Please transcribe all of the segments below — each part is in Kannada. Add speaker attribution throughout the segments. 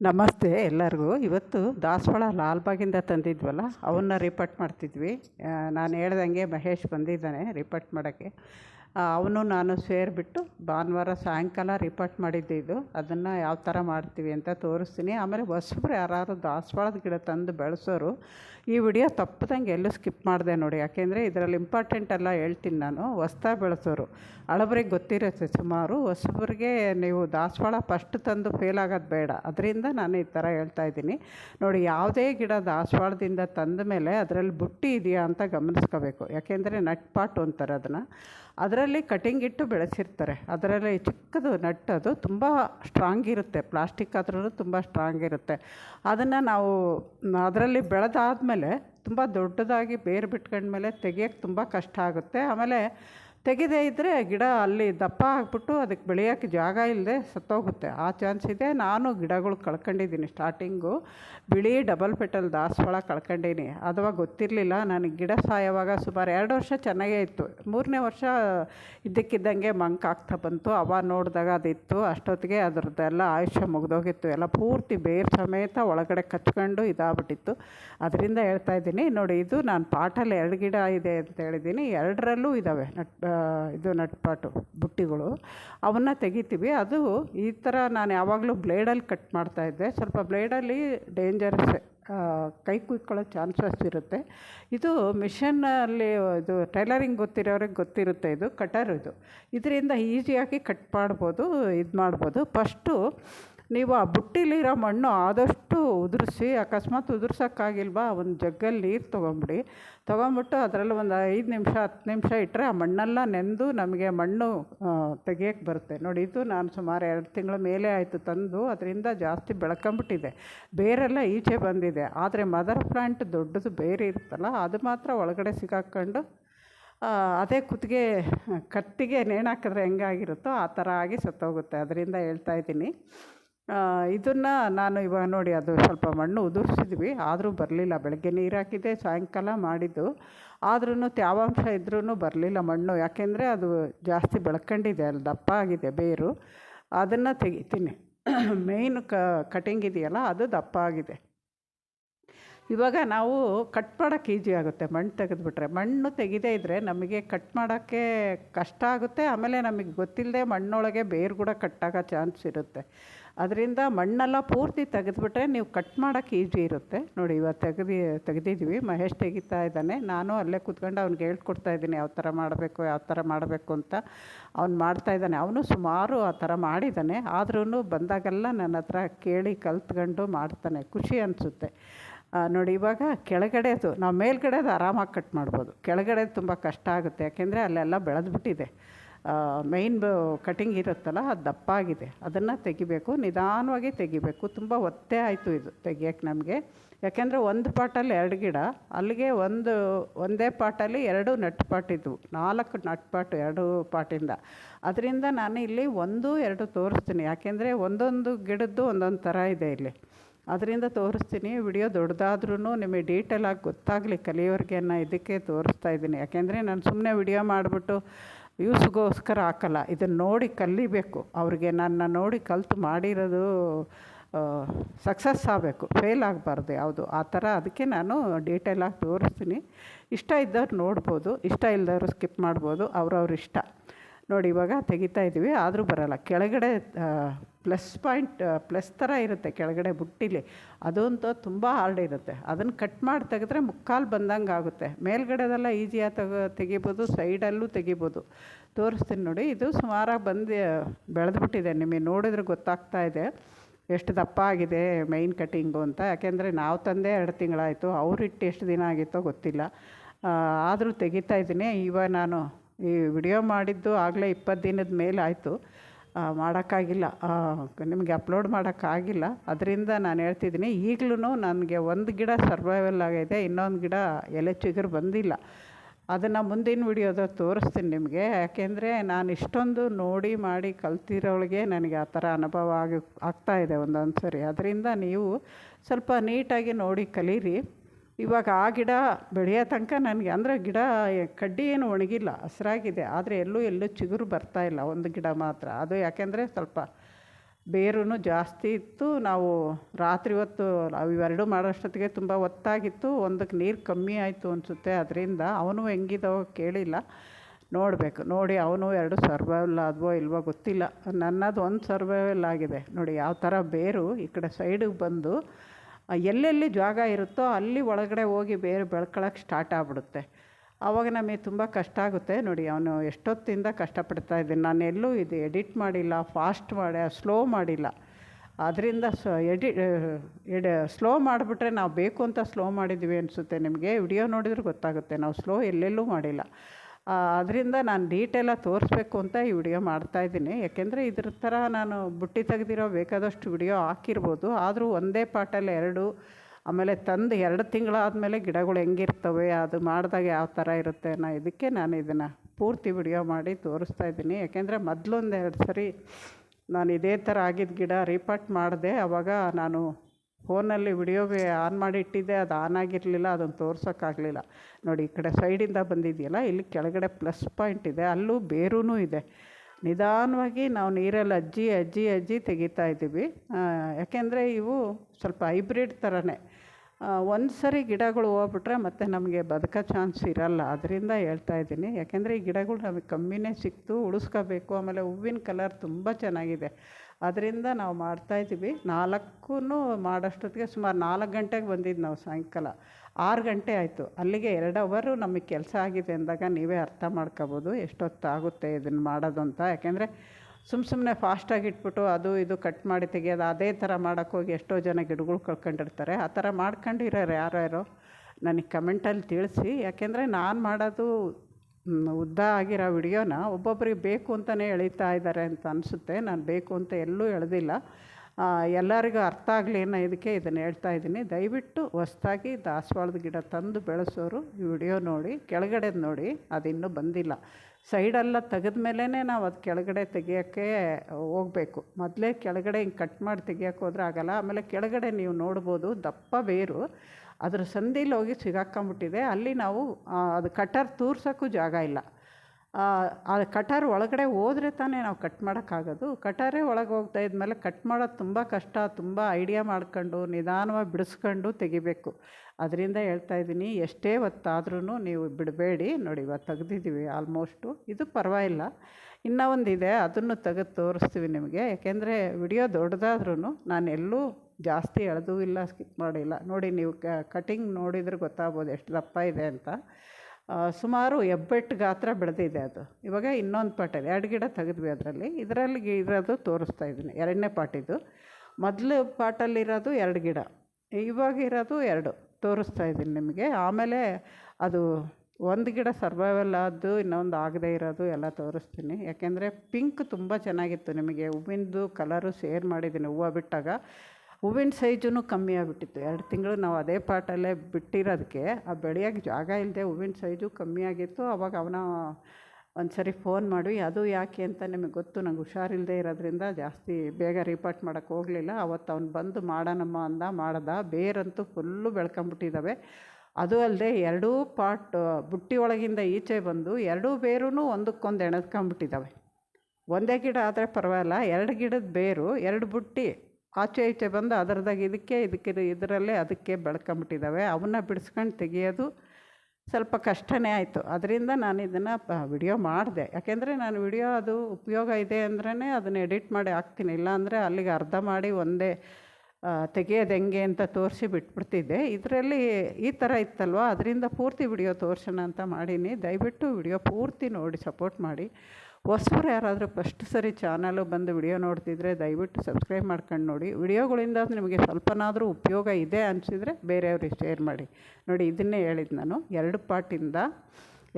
Speaker 1: ನಮಸ್ತೆ ಎಲ್ಲರಿಗೂ. ಇವತ್ತು ದಾಸವಾಳ ಲಾಲ್ಬಾಗಿಂದ ತಂದಿದ್ವಲ್ಲ, ಅವನ್ನ ರಿಪೋರ್ಟ್ ಮಾಡ್ತಿದ್ವಿ. ನಾನು ಹೇಳ್ದಂಗೆ ಮಹೇಶ್ ಬಂದಿದ್ದಾನೆ ರಿಪೋರ್ಟ್ ಮಾಡೋಕ್ಕೆ. ಅವನು ನಾನು ಸೇರಿಬಿಟ್ಟು ಭಾನುವಾರ ಸಾಯಂಕಾಲ ರಿಪೋರ್ಟ್ ಮಾಡಿದ್ದು ಇದು. ಅದನ್ನು ಯಾವ ಥರ ಮಾಡ್ತೀವಿ ಅಂತ ತೋರಿಸ್ತೀನಿ. ಆಮೇಲೆ ಹೊಸಬ್ರು ಯಾರಾದ್ರು ದಾಸವಾಳದ ಗಿಡ ತಂದು ಬೆಳೆಸೋರು, ಈ ವಿಡಿಯೋ ತಪ್ಪದಂಗೆ ಎಲ್ಲೂ ಸ್ಕಿಪ್ ಮಾಡಿದೆ ನೋಡಿ. ಯಾಕೆಂದರೆ ಇದರಲ್ಲಿ ಇಂಪಾರ್ಟೆಂಟ್ ಎಲ್ಲ ಹೇಳ್ತೀನಿ ನಾನು. ಹೊಸ್ದಾಗಿ ಬೆಳೆಸೋರು. ಹಳಬ್ರಿಗೆ ಗೊತ್ತಿರುತ್ತೆ ಸುಮಾರು. ಹೊಸಬ್ರಿಗೆ ನೀವು ದಾಸವಾಳ ಫಸ್ಟ್ ತಂದು ಫೇಲ್ ಆಗೋದು ಬೇಡ. ಅದರಿಂದ ನಾನು ಈ ಥರ ಹೇಳ್ತಾ ಇದ್ದೀನಿ. ನೋಡಿ, ಯಾವುದೇ ಗಿಡ ದಾಸವಾಳದಿಂದ ತಂದ ಮೇಲೆ ಅದರಲ್ಲಿ ಬುಟ್ಟಿ ಇದೆಯಾ ಅಂತ ಗಮನಿಸ್ಕೋಬೇಕು. ಯಾಕೆಂದರೆ ನಟ್ ಪಾಟ್ ಅಂತಾರೆ ಅದನ್ನು. ಅದರಲ್ಲಿ ಕಟಿಂಗ್ ಇಟ್ಟು ಬೆಳೆಸಿರ್ತಾರೆ. ಅದರಲ್ಲಿ ಚಿಕ್ಕದು ನಟ್ ಅದು ತುಂಬ ಸ್ಟ್ರಾಂಗ್ ಇರುತ್ತೆ. ಪ್ಲಾಸ್ಟಿಕ್ ಆದ್ರೂ ತುಂಬ ಸ್ಟ್ರಾಂಗ್ ಇರುತ್ತೆ. ಅದನ್ನು ನಾವು ಅದರಲ್ಲಿ ಬೆಳೆದಾದ್ಮೇಲೆ ತುಂಬ ದೊಡ್ಡದಾಗಿ ಬೇರು ಬಿಟ್ಕೊಂಡ್ಮೇಲೆ ತೆಗಿಯೋಕ್ಕೆ ತುಂಬ ಕಷ್ಟ ಆಗುತ್ತೆ. ಆಮೇಲೆ ತೆಗೆದೇ ಇದ್ದರೆ ಗಿಡ ಅಲ್ಲಿ ದಪ್ಪ ಆಗಿಬಿಟ್ಟು ಅದಕ್ಕೆ ಬೆಳೆಯೋಕ್ಕೆ ಜಾಗ ಇಲ್ಲದೆ ಸತ್ತೋಗುತ್ತೆ. ಆ ಚಾನ್ಸ್ ಇದೆ. ನಾನು ಗಿಡಗಳು ಕಳ್ಕೊಂಡಿದ್ದೀನಿ ಸ್ಟಾರ್ಟಿಂಗು ಬಿಳಿ ಡಬಲ್ ಪೆಟಲ್ ದಾಸವಾಳ ಕಳ್ಕೊಂಡೀನಿ. ಅಥವಾ ಗೊತ್ತಿರಲಿಲ್ಲ. ನನಗೆ ಗಿಡ ಸಾಯೋವಾಗ ಸುಮಾರು ಎರಡು ವರ್ಷ ಚೆನ್ನಾಗೇ ಇತ್ತು. ಮೂರನೇ ವರ್ಷ ಇದ್ದಕ್ಕಿದ್ದಂಗೆ ಮಂಕ್ ಆಗ್ತಾ ಬಂತು. ಅವ ನೋಡಿದಾಗ ಅದಿತ್ತು. ಅಷ್ಟೊತ್ತಿಗೆ ಅದರದ್ದೆಲ್ಲ ಆಯುಷ್ಯ ಮುಗಿದೋಗಿತ್ತು. ಎಲ್ಲ ಪೂರ್ತಿ ಬೇರು ಸಮೇತ ಒಳಗಡೆ ಕಚ್ಕೊಂಡು ಇದಾಗ್ಬಿಟ್ಟಿತ್ತು. ಅದರಿಂದ ಹೇಳ್ತಾ ಇದ್ದೀನಿ. ನೋಡಿ, ಇದು ನಾನು ಪಾಟಲ್ಲಿ ಎರಡು ಗಿಡ ಇದೆ ಅಂತ ಹೇಳಿದ್ದೀನಿ. ಎರಡರಲ್ಲೂ ಇದ್ದಾವೆ ನಟ್ ಇದು ನಟ್ಪಾಟು, ಬುಟ್ಟಿಗಳು, ಅವನ್ನ ತೆಗಿತೀವಿ. ಅದು ಈ ಥರ ನಾನು ಯಾವಾಗಲೂ ಬ್ಲೇಡಲ್ಲಿ ಕಟ್ ಮಾಡ್ತಾಯಿದ್ದೆ ಸ್ವಲ್ಪ ಬ್ಲೇಡಲ್ಲಿ ಡೇಂಜರಸ್ ಕೈ ಕುಯ್ಕೊಳ್ಳೋ ಚಾನ್ಸಸ್ ಇರುತ್ತೆ. ಇದು ಮಿಷನ್ನಲ್ಲಿ ಇದು ಟೈಲರಿಂಗ್ ಗೊತ್ತಿರೋರಿಗೆ ಗೊತ್ತಿರುತ್ತೆ ಇದು ಕಟರ್ ಇದು. ಇದರಿಂದ ಈಸಿಯಾಗಿ ಕಟ್ ಮಾಡ್ಬೋದು ಇದು ಮಾಡ್ಬೋದು ಫಸ್ಟು ನೀವು ಆ ಬುಟ್ಟಿಲಿರೋ ಮಣ್ಣು ಆದಷ್ಟು ಉದುರಿಸಿ, ಅಕಸ್ಮಾತ್ ಉದುರ್ಸೋಕ್ಕಾಗಿಲ್ವಾ? ಒಂದು ಜಗ್ಗಲ್ಲಿ ನೀರು ತೊಗೊಂಬಿಡಿ. ತೊಗೊಂಬಿಟ್ಟು ಅದರಲ್ಲಿ ಒಂದು ಐದು ನಿಮಿಷ, ಹತ್ತು ನಿಮಿಷ ಇಟ್ಟರೆ ಆ ಮಣ್ಣೆಲ್ಲ ನೆಂದು ನಮಗೆ ಮಣ್ಣು ತೆಗಿಯೋಕ್ಕೆ ಬರುತ್ತೆ. ನೋಡಿ, ಇದು ನಾನು ಸುಮಾರು ಎರಡು ತಿಂಗಳ ಮೇಲೆ ಆಯಿತು ತಂದು, ಅದರಿಂದ ಜಾಸ್ತಿ ಬೆಳ್ಕೊಂಬಿಟ್ಟಿದೆ. ಬೇರೆಲ್ಲ ಈಚೆ ಬಂದಿದೆ. ಆದರೆ ಮದರ್ ಪ್ಲಾಂಟ್ ದೊಡ್ಡದು ಬೇರೆ ಇರುತ್ತಲ್ಲ, ಅದು ಮಾತ್ರ ಒಳಗಡೆ ಸಿಗಾಕ್ಕೊಂಡು ಅದೇ ಕುತ್ತಿಗೆ ಕತ್ತಿಗೆ ನೇಣಾಕಿದ್ರೆ ಹೆಂಗಾಗಿರುತ್ತೋ ಆ ಥರ ಆಗಿ ಸತ್ತೋಗುತ್ತೆ. ಅದರಿಂದ ಹೇಳ್ತಾ ಇದ್ದೀನಿ. ಇದನ್ನು ನಾನು ಇವಾಗ ನೋಡಿ ಅದು ಸ್ವಲ್ಪ ಮಣ್ಣು ಉದುರಿಸಿದ್ವಿ, ಆದರೂ ಬರಲಿಲ್ಲ. ಬೆಳಗ್ಗೆ ನೀರು ಹಾಕಿದ್ದೆ, ಸಾಯಂಕಾಲ ಮಾಡಿದ್ದು. ಆದ್ರೂ ತ್ಯಾವಾಂಶ ಇದ್ರೂ ಬರಲಿಲ್ಲ ಮಣ್ಣು. ಯಾಕೆಂದರೆ ಅದು ಜಾಸ್ತಿ ಬೆಳ್ಕೊಂಡಿದೆ, ಅಲ್ಲಿ ದಪ್ಪ ಆಗಿದೆ ಬೇರು. ಅದನ್ನು ತೆಗಿತೀನಿ. ಮೇಯ್ನ್ ಕಟಿಂಗ್ ಇದೆಯಲ್ಲ, ಅದು ದಪ್ಪ ಆಗಿದೆ. ಇವಾಗ ನಾವು ಕಟ್ ಮಾಡೋಕ್ಕೆ ಈಜಿ ಆಗುತ್ತೆ, ಮಣ್ಣು ತೆಗೆದುಬಿಟ್ರೆ. ಮಣ್ಣು ತೆಗೆದೇ ಇದ್ದರೆ ನಮಗೆ ಕಟ್ ಮಾಡೋಕ್ಕೆ ಕಷ್ಟ ಆಗುತ್ತೆ, ಆಮೇಲೆ ನಮಗೆ ಗೊತ್ತಿಲ್ಲದೆ ಮಣ್ಣೊಳಗೆ ಬೇರು ಕೂಡ ಕಟ್ಟಾಗೋ ಚಾನ್ಸ್ ಇರುತ್ತೆ. ಅದರಿಂದ ಮಣ್ಣೆಲ್ಲ ಪೂರ್ತಿ ತೆಗೆದುಬಿಟ್ರೆ ನೀವು ಕಟ್ ಮಾಡೋಕ್ಕೆ ಈಜಿ ಇರುತ್ತೆ. ನೋಡಿ, ಇವಾಗ ತೆಗ್ದು, ತೆಗೆದಿದ್ವಿ. ಮಹೇಶ್ ತೆಗಿತಾ ಇದ್ದಾನೆ. ನಾನು ಅಲ್ಲೇ ಕೂತ್ಕೊಂಡು ಅವ್ನಿಗೆ ಹೇಳ್ಕೊಡ್ತಾ ಇದ್ದೀನಿ, ಯಾವ ಥರ ಮಾಡಬೇಕು, ಯಾವ ಥರ ಮಾಡಬೇಕು ಅಂತ. ಅವ್ನು ಮಾಡ್ತಾ ಇದ್ದಾನೆ. ಅವನು ಸುಮಾರು ಆ ಥರ ಮಾಡಿದ್ದಾನೆ. ಆದ್ರೂ ಬಂದಾಗೆಲ್ಲ ನನ್ನ ಹತ್ರ ಕೇಳಿ ಕಲ್ತ್ಕೊಂಡು ಮಾಡ್ತಾನೆ. ಖುಷಿ ಅನಿಸುತ್ತೆ. ನೋಡಿ, ಇವಾಗ ಕೆಳಗಡೆದು ನಾವು ಮೇಲ್ಗಡೆದು ಆರಾಮಾಗಿ ಕಟ್ ಮಾಡ್ಬೋದು. ಕೆಳಗಡೆ ತುಂಬ ಕಷ್ಟ ಆಗುತ್ತೆ. ಯಾಕೆಂದರೆ ಅಲ್ಲೆಲ್ಲ ಬೆಳೆದ್ಬಿಟ್ಟಿದೆ. ಮೈನ್ ಕಟಿಂಗ್ ಇರುತ್ತಲ್ಲ, ಅದು ದಪ್ಪಾಗಿದೆ. ಅದನ್ನು ತೆಗಿಬೇಕು, ನಿಧಾನವಾಗಿ ತೆಗಿಬೇಕು. ತುಂಬ ಒತ್ತೆ ಆಯಿತು ಇದು ತೆಗಿಯೋಕ್ಕೆ ನಮಗೆ. ಯಾಕೆಂದರೆ ಒಂದು ಪಾಟಲ್ಲಿ ಎರಡು ಗಿಡ, ಅಲ್ಲಿಗೆ ಒಂದು, ಒಂದೇ ಪಾಟಲ್ಲಿ ಎರಡು ನಟ್ ಪಾಟ್ ನಾಲ್ಕು ನಟ್ ಪಾಟ್ ಎರಡು ಪಾಟಿಂದ. ಅದರಿಂದ ನಾನು ಇಲ್ಲಿ ಒಂದು, ಎರಡು ತೋರಿಸ್ತೀನಿ. ಯಾಕೆಂದರೆ ಒಂದೊಂದು ಗಿಡದ್ದು ಒಂದೊಂದು ಥರ ಇದೆ ಇಲ್ಲಿ. ಅದರಿಂದ ತೋರಿಸ್ತೀನಿ. ವಿಡಿಯೋ ದೊಡ್ಡದಾದ್ರೂ ನಿಮಗೆ ಡೀಟೇಲಾಗಿ ಗೊತ್ತಾಗಲಿ ಕಲಿಯೋರಿಗೆ ನಾನು ಇದಕ್ಕೆ ತೋರಿಸ್ತಾ ಇದ್ದೀನಿ. ಯಾಕೆಂದರೆ ನಾನು ಸುಮ್ಮನೆ ವಿಡಿಯೋ ಮಾಡಿಬಿಟ್ಟು ವ್ಯೂಸ್ಗೋಸ್ಕರ ಹಾಕಲ್ಲ. ಇದನ್ನು ನೋಡಿ ಕಲಿಬೇಕು. ಅವ್ರಿಗೆ ನನ್ನ ನೋಡಿ ಕಲಿತು ಮಾಡಿರೋದು ಸಕ್ಸಸ್ ಆಗಬೇಕು. ಫೇಲ್ ಆಗಬಾರ್ದು ಯಾವುದು. ಆ ಥರ ಅದಕ್ಕೆ ನಾನು ಡೀಟೇಲಾಗಿ ತೋರಿಸ್ತೀನಿ. ಇಷ್ಟ ಇದ್ದವ್ರು ನೋಡ್ಬೋದು. ಇಷ್ಟ ಇಲ್ಲದವ್ರು ಸ್ಕಿಪ್ ಮಾಡ್ಬೋದು. ಅವ್ರವ್ರ ಇಷ್ಟ. ನೋಡಿ, ಇವಾಗ ತೆಗಿತಾ ಇದ್ದೀವಿ. ಆದರೂ ಬರೋಲ್ಲ. ಕೆಳಗಡೆ ಪ್ಲಸ್ ಪಾಯಿಂಟ್ ಪ್ಲಸ್ ಥರ ಇರುತ್ತೆ ಕೆಳಗಡೆ ಬುಟ್ಟಿಲಿ. ಅದಂತೂ ತುಂಬ ಹಾರ್ಡ್ ಇರುತ್ತೆ. ಅದನ್ನು ಕಟ್ ಮಾಡಿ ತೆಗೆದ್ರೆ ಮುಕ್ಕಾಲು ಬಂದಂಗೆ ಆಗುತ್ತೆ. ಮೇಲ್ಗಡೆದೆಲ್ಲ ಈಸಿಯಾಗಿ ತೆಗ, ತೆಗಿಬೋದು, ಸೈಡಲ್ಲೂ ತೆಗಿಬೋದು. ತೋರಿಸ್ತೀನಿ ನೋಡಿ, ಇದು ಸುಮಾರಾಗಿ ಬಂದು ಬೆಳೆದ್ಬಿಟ್ಟಿದೆ ನಿಮಗೆ ನೋಡಿದ್ರೆ ಗೊತ್ತಾಗ್ತಾ ಇದೆ. ಎಷ್ಟು ದಪ್ಪ ಆಗಿದೆ ಮೈನ್ ಕಟ್ಟಿಂಗು ಅಂತ. ಯಾಕೆಂದರೆ ನಾವು ತಂದೆ ಎರಡು ತಿಂಗಳಾಯಿತು. ಅವ್ರಿಟ್ಟು ಎಷ್ಟು ದಿನ ಆಗಿತ್ತೋ ಗೊತ್ತಿಲ್ಲ. ಆದರೂ ತೆಗಿತಾ ಇದ್ದೀನಿ. ಇವಾಗ ನಾನು ಈ ವಿಡಿಯೋ ಮಾಡಿದ್ದು ಆಗಲೇ ಇಪ್ಪತ್ತು ದಿನದ ಮೇಲೆ ಆಯಿತು ಮಾಡೋಕ್ಕಾಗಿಲ್ಲ. ನಿಮಗೆ ಅಪ್ಲೋಡ್ ಮಾಡೋಕ್ಕಾಗಿಲ್ಲ. ಅದರಿಂದ ನಾನು ಹೇಳ್ತಿದ್ದೀನಿ ಈಗಲೂ ನನಗೆ ಒಂದು ಗಿಡ ಸರ್ವೈವಲ್ ಆಗಿದೆ ಇನ್ನೊಂದು ಗಿಡ ಎಲೆ ಚಿಗುರು ಬಂದಿಲ್ಲ. ಅದನ್ನು ಮುಂದಿನ ವಿಡಿಯೋದ ತೋರಿಸ್ತೀನಿ ನಿಮಗೆ. ಯಾಕೆಂದರೆ ನಾನು ಇಷ್ಟೊಂದು ನೋಡಿ ಮಾಡಿ ಕಲ್ತಿರೋಳಿಗೆ ನನಗೆ ಆ ಥರ ಅನುಭವ ಆಗಿ ಆಗ್ತಾಯಿದೆ ಒಂದೊಂದು ಸರಿ ಅದರಿಂದ ನೀವು ಸ್ವಲ್ಪ ನೀಟಾಗಿ ನೋಡಿ ಕಲೀರಿ. ಇವಾಗ ಆ ಗಿಡ ಬೆಳೆಯೋ ತನಕ ನನಗೆ ಅಂದರೆ ಗಿಡ ಕಡ್ಡಿ ಏನು ಒಣಗಿಲ್ಲ, ಹಸಿರಾಗಿದೆ. ಆದರೆ ಎಲ್ಲೂ ಎಲ್ಲೂ ಚಿಗುರು ಬರ್ತಾಯಿಲ್ಲ ಒಂದು ಗಿಡ ಮಾತ್ರ. ಅದು ಯಾಕೆಂದರೆ ಸ್ವಲ್ಪ ಬೇರೂ ಜಾಸ್ತಿ ಇತ್ತು. ನಾವು ರಾತ್ರಿ ಹೊತ್ತು ಇವೆರಡು ಮಾಡೋಷ್ಟೊತ್ತಿಗೆ ತುಂಬ ಒತ್ತಾಗಿತ್ತು. ಒಂದಕ್ಕೆ ನೀರು ಕಮ್ಮಿ ಆಯಿತು ಅನಿಸುತ್ತೆ. ಅದರಿಂದ ಅವನು ಹೆಂಗಿದಾವೋ ಕೇಳಿಲ್ಲ. ನೋಡಬೇಕು. ನೋಡಿ ಅವನು ಎರಡು ಸರ್ವೈವಲ್ ಆದವೋ ಇಲ್ವೋ ಗೊತ್ತಿಲ್ಲ. ನನ್ನದು ಒಂದು ಸರ್ವೈವಲ್ ಆಗಿದೆ. ನೋಡಿ ಯಾವ ಥರ ಬೇರು ಈ ಕಡೆ ಸೈಡಿಗೆ ಬಂದು ಎಲ್ಲೆಲ್ಲಿ ಜಾಗ ಇರುತ್ತೋ ಅಲ್ಲಿ ಒಳಗಡೆ ಹೋಗಿ ಬೇರು ಬೆಳ್ಕೊಳಕ್ಕೆ ಸ್ಟಾರ್ಟ್ ಆಗ್ಬಿಡುತ್ತೆ. ಆವಾಗ ನಮಗೆ ತುಂಬ ಕಷ್ಟ ಆಗುತ್ತೆ. ನೋಡಿ, ಅವನು ಎಷ್ಟೊತ್ತಿಂದ ಕಷ್ಟಪಡ್ತಾ ಇದ್ದೀನಿ. ನಾನು ಎಲ್ಲೂ ಇದು ಎಡಿಟ್ ಮಾಡಿಲ್ಲ ಫಾಸ್ಟ್ ಮಾಡಿ ಸ್ಲೋ ಮಾಡಿಲ್ಲ. ಅದರಿಂದ ಸ ಎಡಿ ಎಡ ಸ್ಲೋ ಮಾಡಿಬಿಟ್ರೆ ನಾವು ಬೇಕು ಅಂತ ಸ್ಲೋ ಮಾಡಿದ್ದೀವಿ ಅನಿಸುತ್ತೆ. ನಿಮಗೆ ವಿಡಿಯೋ ನೋಡಿದ್ರೆ ಗೊತ್ತಾಗುತ್ತೆ. ನಾವು ಸ್ಲೋ ಎಲ್ಲೆಲ್ಲೂ ಮಾಡಿಲ್ಲ. ಅದರಿಂದ ನಾನು ಡೀಟೇಲ ತೋರಿಸ್ಬೇಕು ಅಂತ ಈ ವಿಡಿಯೋ ಮಾಡ್ತಾಯಿದ್ದೀನಿ ಯಾಕೆಂದರೆ ಇದ್ರ ಥರ ನಾನು ಬುಟ್ಟಿ ತೆಗೆದಿರೋ ಬೇಕಾದಷ್ಟು ವಿಡಿಯೋ ಹಾಕಿರ್ಬೋದು. ಆದರೂ ಒಂದೇ ಪಾಟಲ್ಲಿ ಎರಡು, ಆಮೇಲೆ ತಂದು ಎರಡು ತಿಂಗಳಾದಮೇಲೆ ಗಿಡಗಳು ಹೆಂಗಿರ್ತವೆ, ಅದು ಮಾಡಿದಾಗ ಯಾವ ಥರ ಇರುತ್ತೆ ಅನ್ನೋ ಇದಕ್ಕೆ ನಾನು ಇದನ್ನು ಪೂರ್ತಿ ವಿಡಿಯೋ ಮಾಡಿ ತೋರಿಸ್ತಾ ಇದ್ದೀನಿ. ಯಾಕೆಂದರೆ ಮೊದಲೊಂದು ಎರಡು ಸರಿ ನಾನು ಇದೇ ಥರ ಆಗಿದ್ದ ಗಿಡ ರೀಪಾಟ್ ಮಾಡಿದೆ. ಆವಾಗ ನಾನು ಫೋನಲ್ಲಿ ವಿಡಿಯೋಗೆ ಆನ್ ಮಾಡಿ ಇಟ್ಟಿದ್ದೆ ಅದು ಆನ್ ಆಗಿರಲಿಲ್ಲ, ಅದನ್ನು ತೋರ್ಸೋಕ್ಕಾಗಲಿಲ್ಲ. ನೋಡಿ, ಈ ಕಡೆ ಸೈಡಿಂದ ಬಂದಿದೆಯಲ್ಲ, ಇಲ್ಲಿ ಕೆಳಗಡೆ ಪ್ಲಸ್ ಪಾಯಿಂಟ್ ಇದೆ, ಅಲ್ಲೂ ಬೇರೂ ಇದೆ. ನಿಧಾನವಾಗಿ ನಾವು ನೀರಲ್ಲಿ ಅಜ್ಜಿ ಅಜ್ಜಿ ಅಜ್ಜಿ ತೆಗಿತಾ ಇದ್ದೀವಿ. ಯಾಕೆಂದರೆ ಇವು ಸ್ವಲ್ಪ ಹೈಬ್ರಿಡ್ ಥರನೇ. ಒಂದು ಸರಿ ಗಿಡಗಳು ಹೋಗ್ಬಿಟ್ರೆ ಮತ್ತೆ ನಮಗೆ ಬದುಕೋ ಚಾನ್ಸ್ ಇರಲ್ಲ, ಅದರಿಂದ ಹೇಳ್ತಾ ಇದ್ದೀನಿ. ಯಾಕೆಂದರೆ ಈ ಗಿಡಗಳು ನಮಗೆ ಕಮ್ಮಿನೇ ಸಿಕ್ತು, ಉಳಿಸ್ಕೋಬೇಕು, ಆಮೇಲೆ ಹೂವಿನ ಕಲರ್ ತುಂಬ ಚೆನ್ನಾಗಿದೆ. ಅದರಿಂದ ನಾವು ಮಾಡ್ತಾಯಿದ್ದೀವಿ ನಾಲ್ಕೂ ಮಾಡೋಷ್ಟೊತ್ತಿಗೆ ಸುಮಾರು ನಾಲ್ಕು ಗಂಟೆಗೆ ಬಂದಿದ್ದು ನಾವು ಸಾಯಂಕಾಲ. ಆರು ಗಂಟೆ ಆಯಿತು. ಅಲ್ಲಿಗೆ ಎರಡು ಅವರು ನಮಗೆ ಕೆಲಸ ಆಗಿದೆ ಅಂದಾಗ ನೀವೇ ಅರ್ಥ ಮಾಡ್ಕೋಬೋದು ಎಷ್ಟೊತ್ತಾಗುತ್ತೆ ಇದನ್ನು ಮಾಡೋದು ಅಂತ. ಯಾಕೆಂದರೆ ಸುಮ್ಮ ಸುಮ್ಮನೆ ಫಾಸ್ಟಾಗಿ ಇಟ್ಬಿಟ್ಟು ಅದು ಇದು ಕಟ್ ಮಾಡಿ ತೆಗೆಯೋದು, ಅದೇ ಥರ ಮಾಡೋಕ್ಕೋಗಿ ಎಷ್ಟೋ ಜನ ಗಿಡಗಳು ಕಳ್ಕೊಂಡಿರ್ತಾರೆ. ಆ ಥರ ಮಾಡ್ಕೊಂಡಿರೋರು ಯಾರ್ಯಾರೋ? ನನಗೆ ಕಮೆಂಟಲ್ಲಿ ತಿಳಿಸಿ. ಯಾಕೆಂದರೆ ನಾನು ಮಾಡೋದು ಉದ್ದ ಆಗಿರೋ ವಿಡಿಯೋನ ಒಬ್ಬೊಬ್ಬರಿಗೆ ಬೇಕು ಅಂತಲೇ ಎಳೀತಾ ಇದ್ದಾರೆ ಅಂತ ಅನಿಸುತ್ತೆ. ನಾನು ಬೇಕು ಅಂತ ಎಲ್ಲೂ ಎಳೆದಿಲ್ಲ. ಎಲ್ಲರಿಗೂ ಅರ್ಥ ಆಗಲಿ ಅನ್ನೋ ಇದಕ್ಕೆ ಇದನ್ನು ಹೇಳ್ತಾ ಇದ್ದೀನಿ. ದಯವಿಟ್ಟು ಹೊಸ್ದಾಗಿ ದಾಸವಾಳದ ಗಿಡ ತಂದು ಬೆಳೆಸೋರು ಈ ವಿಡಿಯೋ ನೋಡಿ, ಕೆಳಗಡೆದು ನೋಡಿ, ಅದಿನ್ನೂ ಬಂದಿಲ್ಲ. ಸೈಡೆಲ್ಲ ತೆಗೆದ ಮೇಲೇ ನಾವು ಅದು ಕೆಳಗಡೆ ತೆಗಿಯೋಕ್ಕೆ ಹೋಗಬೇಕು. ಮೊದಲೇ ಕೆಳಗಡೆ ಹಿಂಗೆ ಕಟ್ ಮಾಡಿ ತೆಗಿಯೋಕ್ಕೆ ಹೋದ್ರೆ ಆಗೋಲ್ಲ. ಆಮೇಲೆ ಕೆಳಗಡೆ ನೀವು ನೋಡ್ಬೋದು ದಪ್ಪ ಬೇರು. ಅದ್ರ ಸಂದಿಲಿ ಹೋಗಿ ಸಿಗಾಕೊಂಬಿಟ್ಟಿದೆ ಅಲ್ಲಿ ನಾವು ಅದು ಕಟರ್ ತೂರ್ಸೋಕ್ಕೂ ಜಾಗ ಇಲ್ಲ. ಆ ಕಟರ್ ಒಳಗಡೆ ಹೋದರೆ ತಾನೇ ನಾವು ಕಟ್ ಮಾಡೋಕ್ಕಾಗೋದು. ಕಟರೇ ಒಳಗೆ ಹೋಗ್ತಾ ಇದ್ಮೇಲೆ ಕಟ್ ಮಾಡೋದು ತುಂಬ ಕಷ್ಟ, ತುಂಬ ಐಡಿಯಾ ಮಾಡ್ಕೊಂಡು, ನಿಧಾನವಾಗಿ ಬಿಡಿಸ್ಕೊಂಡು ತೆಗಿಬೇಕು. ಅದರಿಂದ ಹೇಳ್ತಾ ಇದ್ದೀನಿ, ಎಷ್ಟೇ ಹೊತ್ತಾದ್ರೂ ನೀವು ಬಿಡಬೇಡಿ. ನೋಡಿ ಇವತ್ತು ತೆಗೆದಿದ್ದೀವಿ ಆಲ್ಮೋಸ್ಟು. ಇದು ಪರವಾಗಿಲ್ಲ. ಇನ್ನೂ ಒಂದಿದೆ ಅದನ್ನು ತೆಗೆದು ತೋರಿಸ್ತೀವಿ ನಿಮಗೆ. ಯಾಕೆಂದರೆ ವಿಡಿಯೋ ದೊಡ್ಡದಾದ್ರೂ ನಾನು ಎಲ್ಲೂ ಜಾಸ್ತಿ ಎಳೆದು ಇಲ್ಲ ಸ್ಕಿಪ್ ಮಾಡಿಲ್ಲ. ನೋಡಿ ನೀವು ಕಟಿಂಗ್ ನೋಡಿದರೆ ಗೊತ್ತಾಗ್ಬೋದು ಎಷ್ಟು ದಪ್ಪ ಇದೆ ಅಂತ. ಸುಮಾರು ಹೆಬ್ಬೆಟ್ಟು ಗಾತ್ರ ಬೆಳೆದಿದೆ ಅದು. ಇವಾಗ ಇನ್ನೊಂದು ಪಾಟಲ್ಲಿ ಎರಡು ಗಿಡ ತೆಗೆದ್ವಿ ಅದರಲ್ಲಿ. ಇದರಲ್ಲಿ ಇರೋದು ತೋರಿಸ್ತಾ ಇದ್ದೀನಿ. ಎರಡನೇ ಪಾಟಿದ್ದು ಮೊದಲು ಪಾಟಲ್ಲಿರೋದು ಎರಡು ಗಿಡ. ಇವಾಗ ಇರೋದು ಎರಡು. ತೋರಿಸ್ತಾ ಇದ್ದೀನಿ ನಿಮಗೆ. ಆಮೇಲೆ ಅದು ಒಂದು ಗಿಡ ಸರ್ವೈವಲ್ ಆದ್ದು, ಇನ್ನೊಂದು ಆಗದೇ ಇರೋದು ಎಲ್ಲ ತೋರಿಸ್ತೀನಿ. ಯಾಕೆಂದರೆ ಪಿಂಕ್ ತುಂಬ ಚೆನ್ನಾಗಿತ್ತು ನಿಮಗೆ. ಹೂವಿಂದು ಕಲರು ಶೇರ್ ಮಾಡಿದ್ದೀನಿ. ಹೂವು ಬಿಟ್ಟಾಗ. ಹೂವಿನ ಸೈಜೂ ಕಮ್ಮಿ ಆಗಿಬಿಟ್ಟಿತ್ತು. ಎರಡು ತಿಂಗಳು ನಾವು ಅದೇ ಪಾಟಲ್ಲೇ ಬಿಟ್ಟಿರೋದಕ್ಕೆ ಆ ಬೆಳೆಯೋಕ್ಕೆ ಜಾಗ ಇಲ್ಲದೆ ಹೂವಿನ ಸೈಜು ಕಮ್ಮಿ ಆಗಿತ್ತು. ಅವಾಗ ಅವನ ಒಂದು ಸರಿ ಫೋನ್ ಮಾಡಿ, ಅದು ಯಾಕೆ ಅಂತ ನಿಮಗೆ ಗೊತ್ತು, ನಂಗೆ ಹುಷಾರಿಲ್ಲದೆ ಇರೋದ್ರಿಂದ ಜಾಸ್ತಿ ಬೇಗ ರಿಪೋರ್ಟ್ ಮಾಡೋಕ್ಕೆ ಹೋಗಲಿಲ್ಲ. ಅವತ್ತು ಅವ್ನು ಬಂದು ಮಾಡೋಣಮ್ಮ ಅಂದ, ಮಾಡ್ದ. ಬೇರಂತೂ ಫುಲ್ಲು ಬೆಳ್ಕೊಂಬಿಟ್ಟಿದ್ದಾವೆ. ಅದು ಅಲ್ಲದೆ ಎರಡೂ ಪಾಟ್, ಬುಟ್ಟಿ ಒಳಗಿಂದ ಈಚೆ ಬಂದು ಎರಡೂ ಬೇರೂ ಒಂದಕ್ಕೊಂದು ಎಣೆದ್ಕೊಂಬಿಟ್ಟಿದ್ದಾವೆ. ಒಂದೇ ಗಿಡ ಆದರೆ ಪರವಾಗಿಲ್ಲ, ಎರಡು ಗಿಡದ ಬೇರು, ಎರಡು ಬುಟ್ಟಿ. ಆಚೆ ಈಚೆ ಬಂದು ಅದರದಾಗ ಇದಕ್ಕೆ ಇದಕ್ಕೆ, ಇದರಲ್ಲೇ ಅದಕ್ಕೆ ಬೆಳ್ಕೊಂಬಿಟ್ಟಿದ್ದಾವೆ. ಅವನ್ನ ಬಿಡಿಸ್ಕೊಂಡು ತೆಗಿಯೋದು ಸ್ವಲ್ಪ ಕಷ್ಟನೇ ಆಯಿತು. ಅದರಿಂದ ನಾನು ಇದನ್ನು ವಿಡಿಯೋ ಮಾಡಿದೆ. ಯಾಕೆಂದರೆ ನಾನು ವಿಡಿಯೋ ಅದು ಉಪಯೋಗ ಇದೆ ಅಂದ್ರೇ ಅದನ್ನು ಎಡಿಟ್ ಮಾಡಿ ಹಾಕ್ತೀನಿ. ಇಲ್ಲಾಂದರೆ ಅಲ್ಲಿಗೆ ಅರ್ಧ ಮಾಡಿ ಒಂದೇ ತೆಗೆಯೋದು ಹೆಂಗೆ ಅಂತ ತೋರಿಸಿ ಬಿಟ್ಬಿಡ್ತಿದ್ದೆ. ಇದರಲ್ಲಿ ಈ ಥರ ಇತ್ತಲ್ವ? ಅದರಿಂದ ಪೂರ್ತಿ ವಿಡಿಯೋ ತೋರಿಸೋಣ ಅಂತ ಮಾಡೀನಿ. ದಯವಿಟ್ಟು ವಿಡಿಯೋ ಪೂರ್ತಿ ನೋಡಿ ಸಪೋರ್ಟ್ ಮಾಡಿ. ಹೊಸಬ್ರು ಯಾರಾದರೂ ಫಸ್ಟ್ ಸರಿ ಚಾನಲು ಬಂದು ವಿಡಿಯೋ ನೋಡ್ತಿದ್ರೆ ದಯವಿಟ್ಟು ಸಬ್ಸ್ಕ್ರೈಬ್ ಮಾಡ್ಕೊಂಡು ನೋಡಿ. ವಿಡಿಯೋಗಳಿಂದ ನಿಮಗೆ ಸ್ವಲ್ಪನಾದರೂ ಉಪಯೋಗ ಇದೆ ಅನಿಸಿದರೆ ಬೇರೆಯವ್ರಿಗೆ ಶೇರ್ ಮಾಡಿ. ನೋಡಿ, ಇದನ್ನೇ ಹೇಳಿದ್ದು ನಾನು. ಎರಡು ಪಾಟಿಂದ,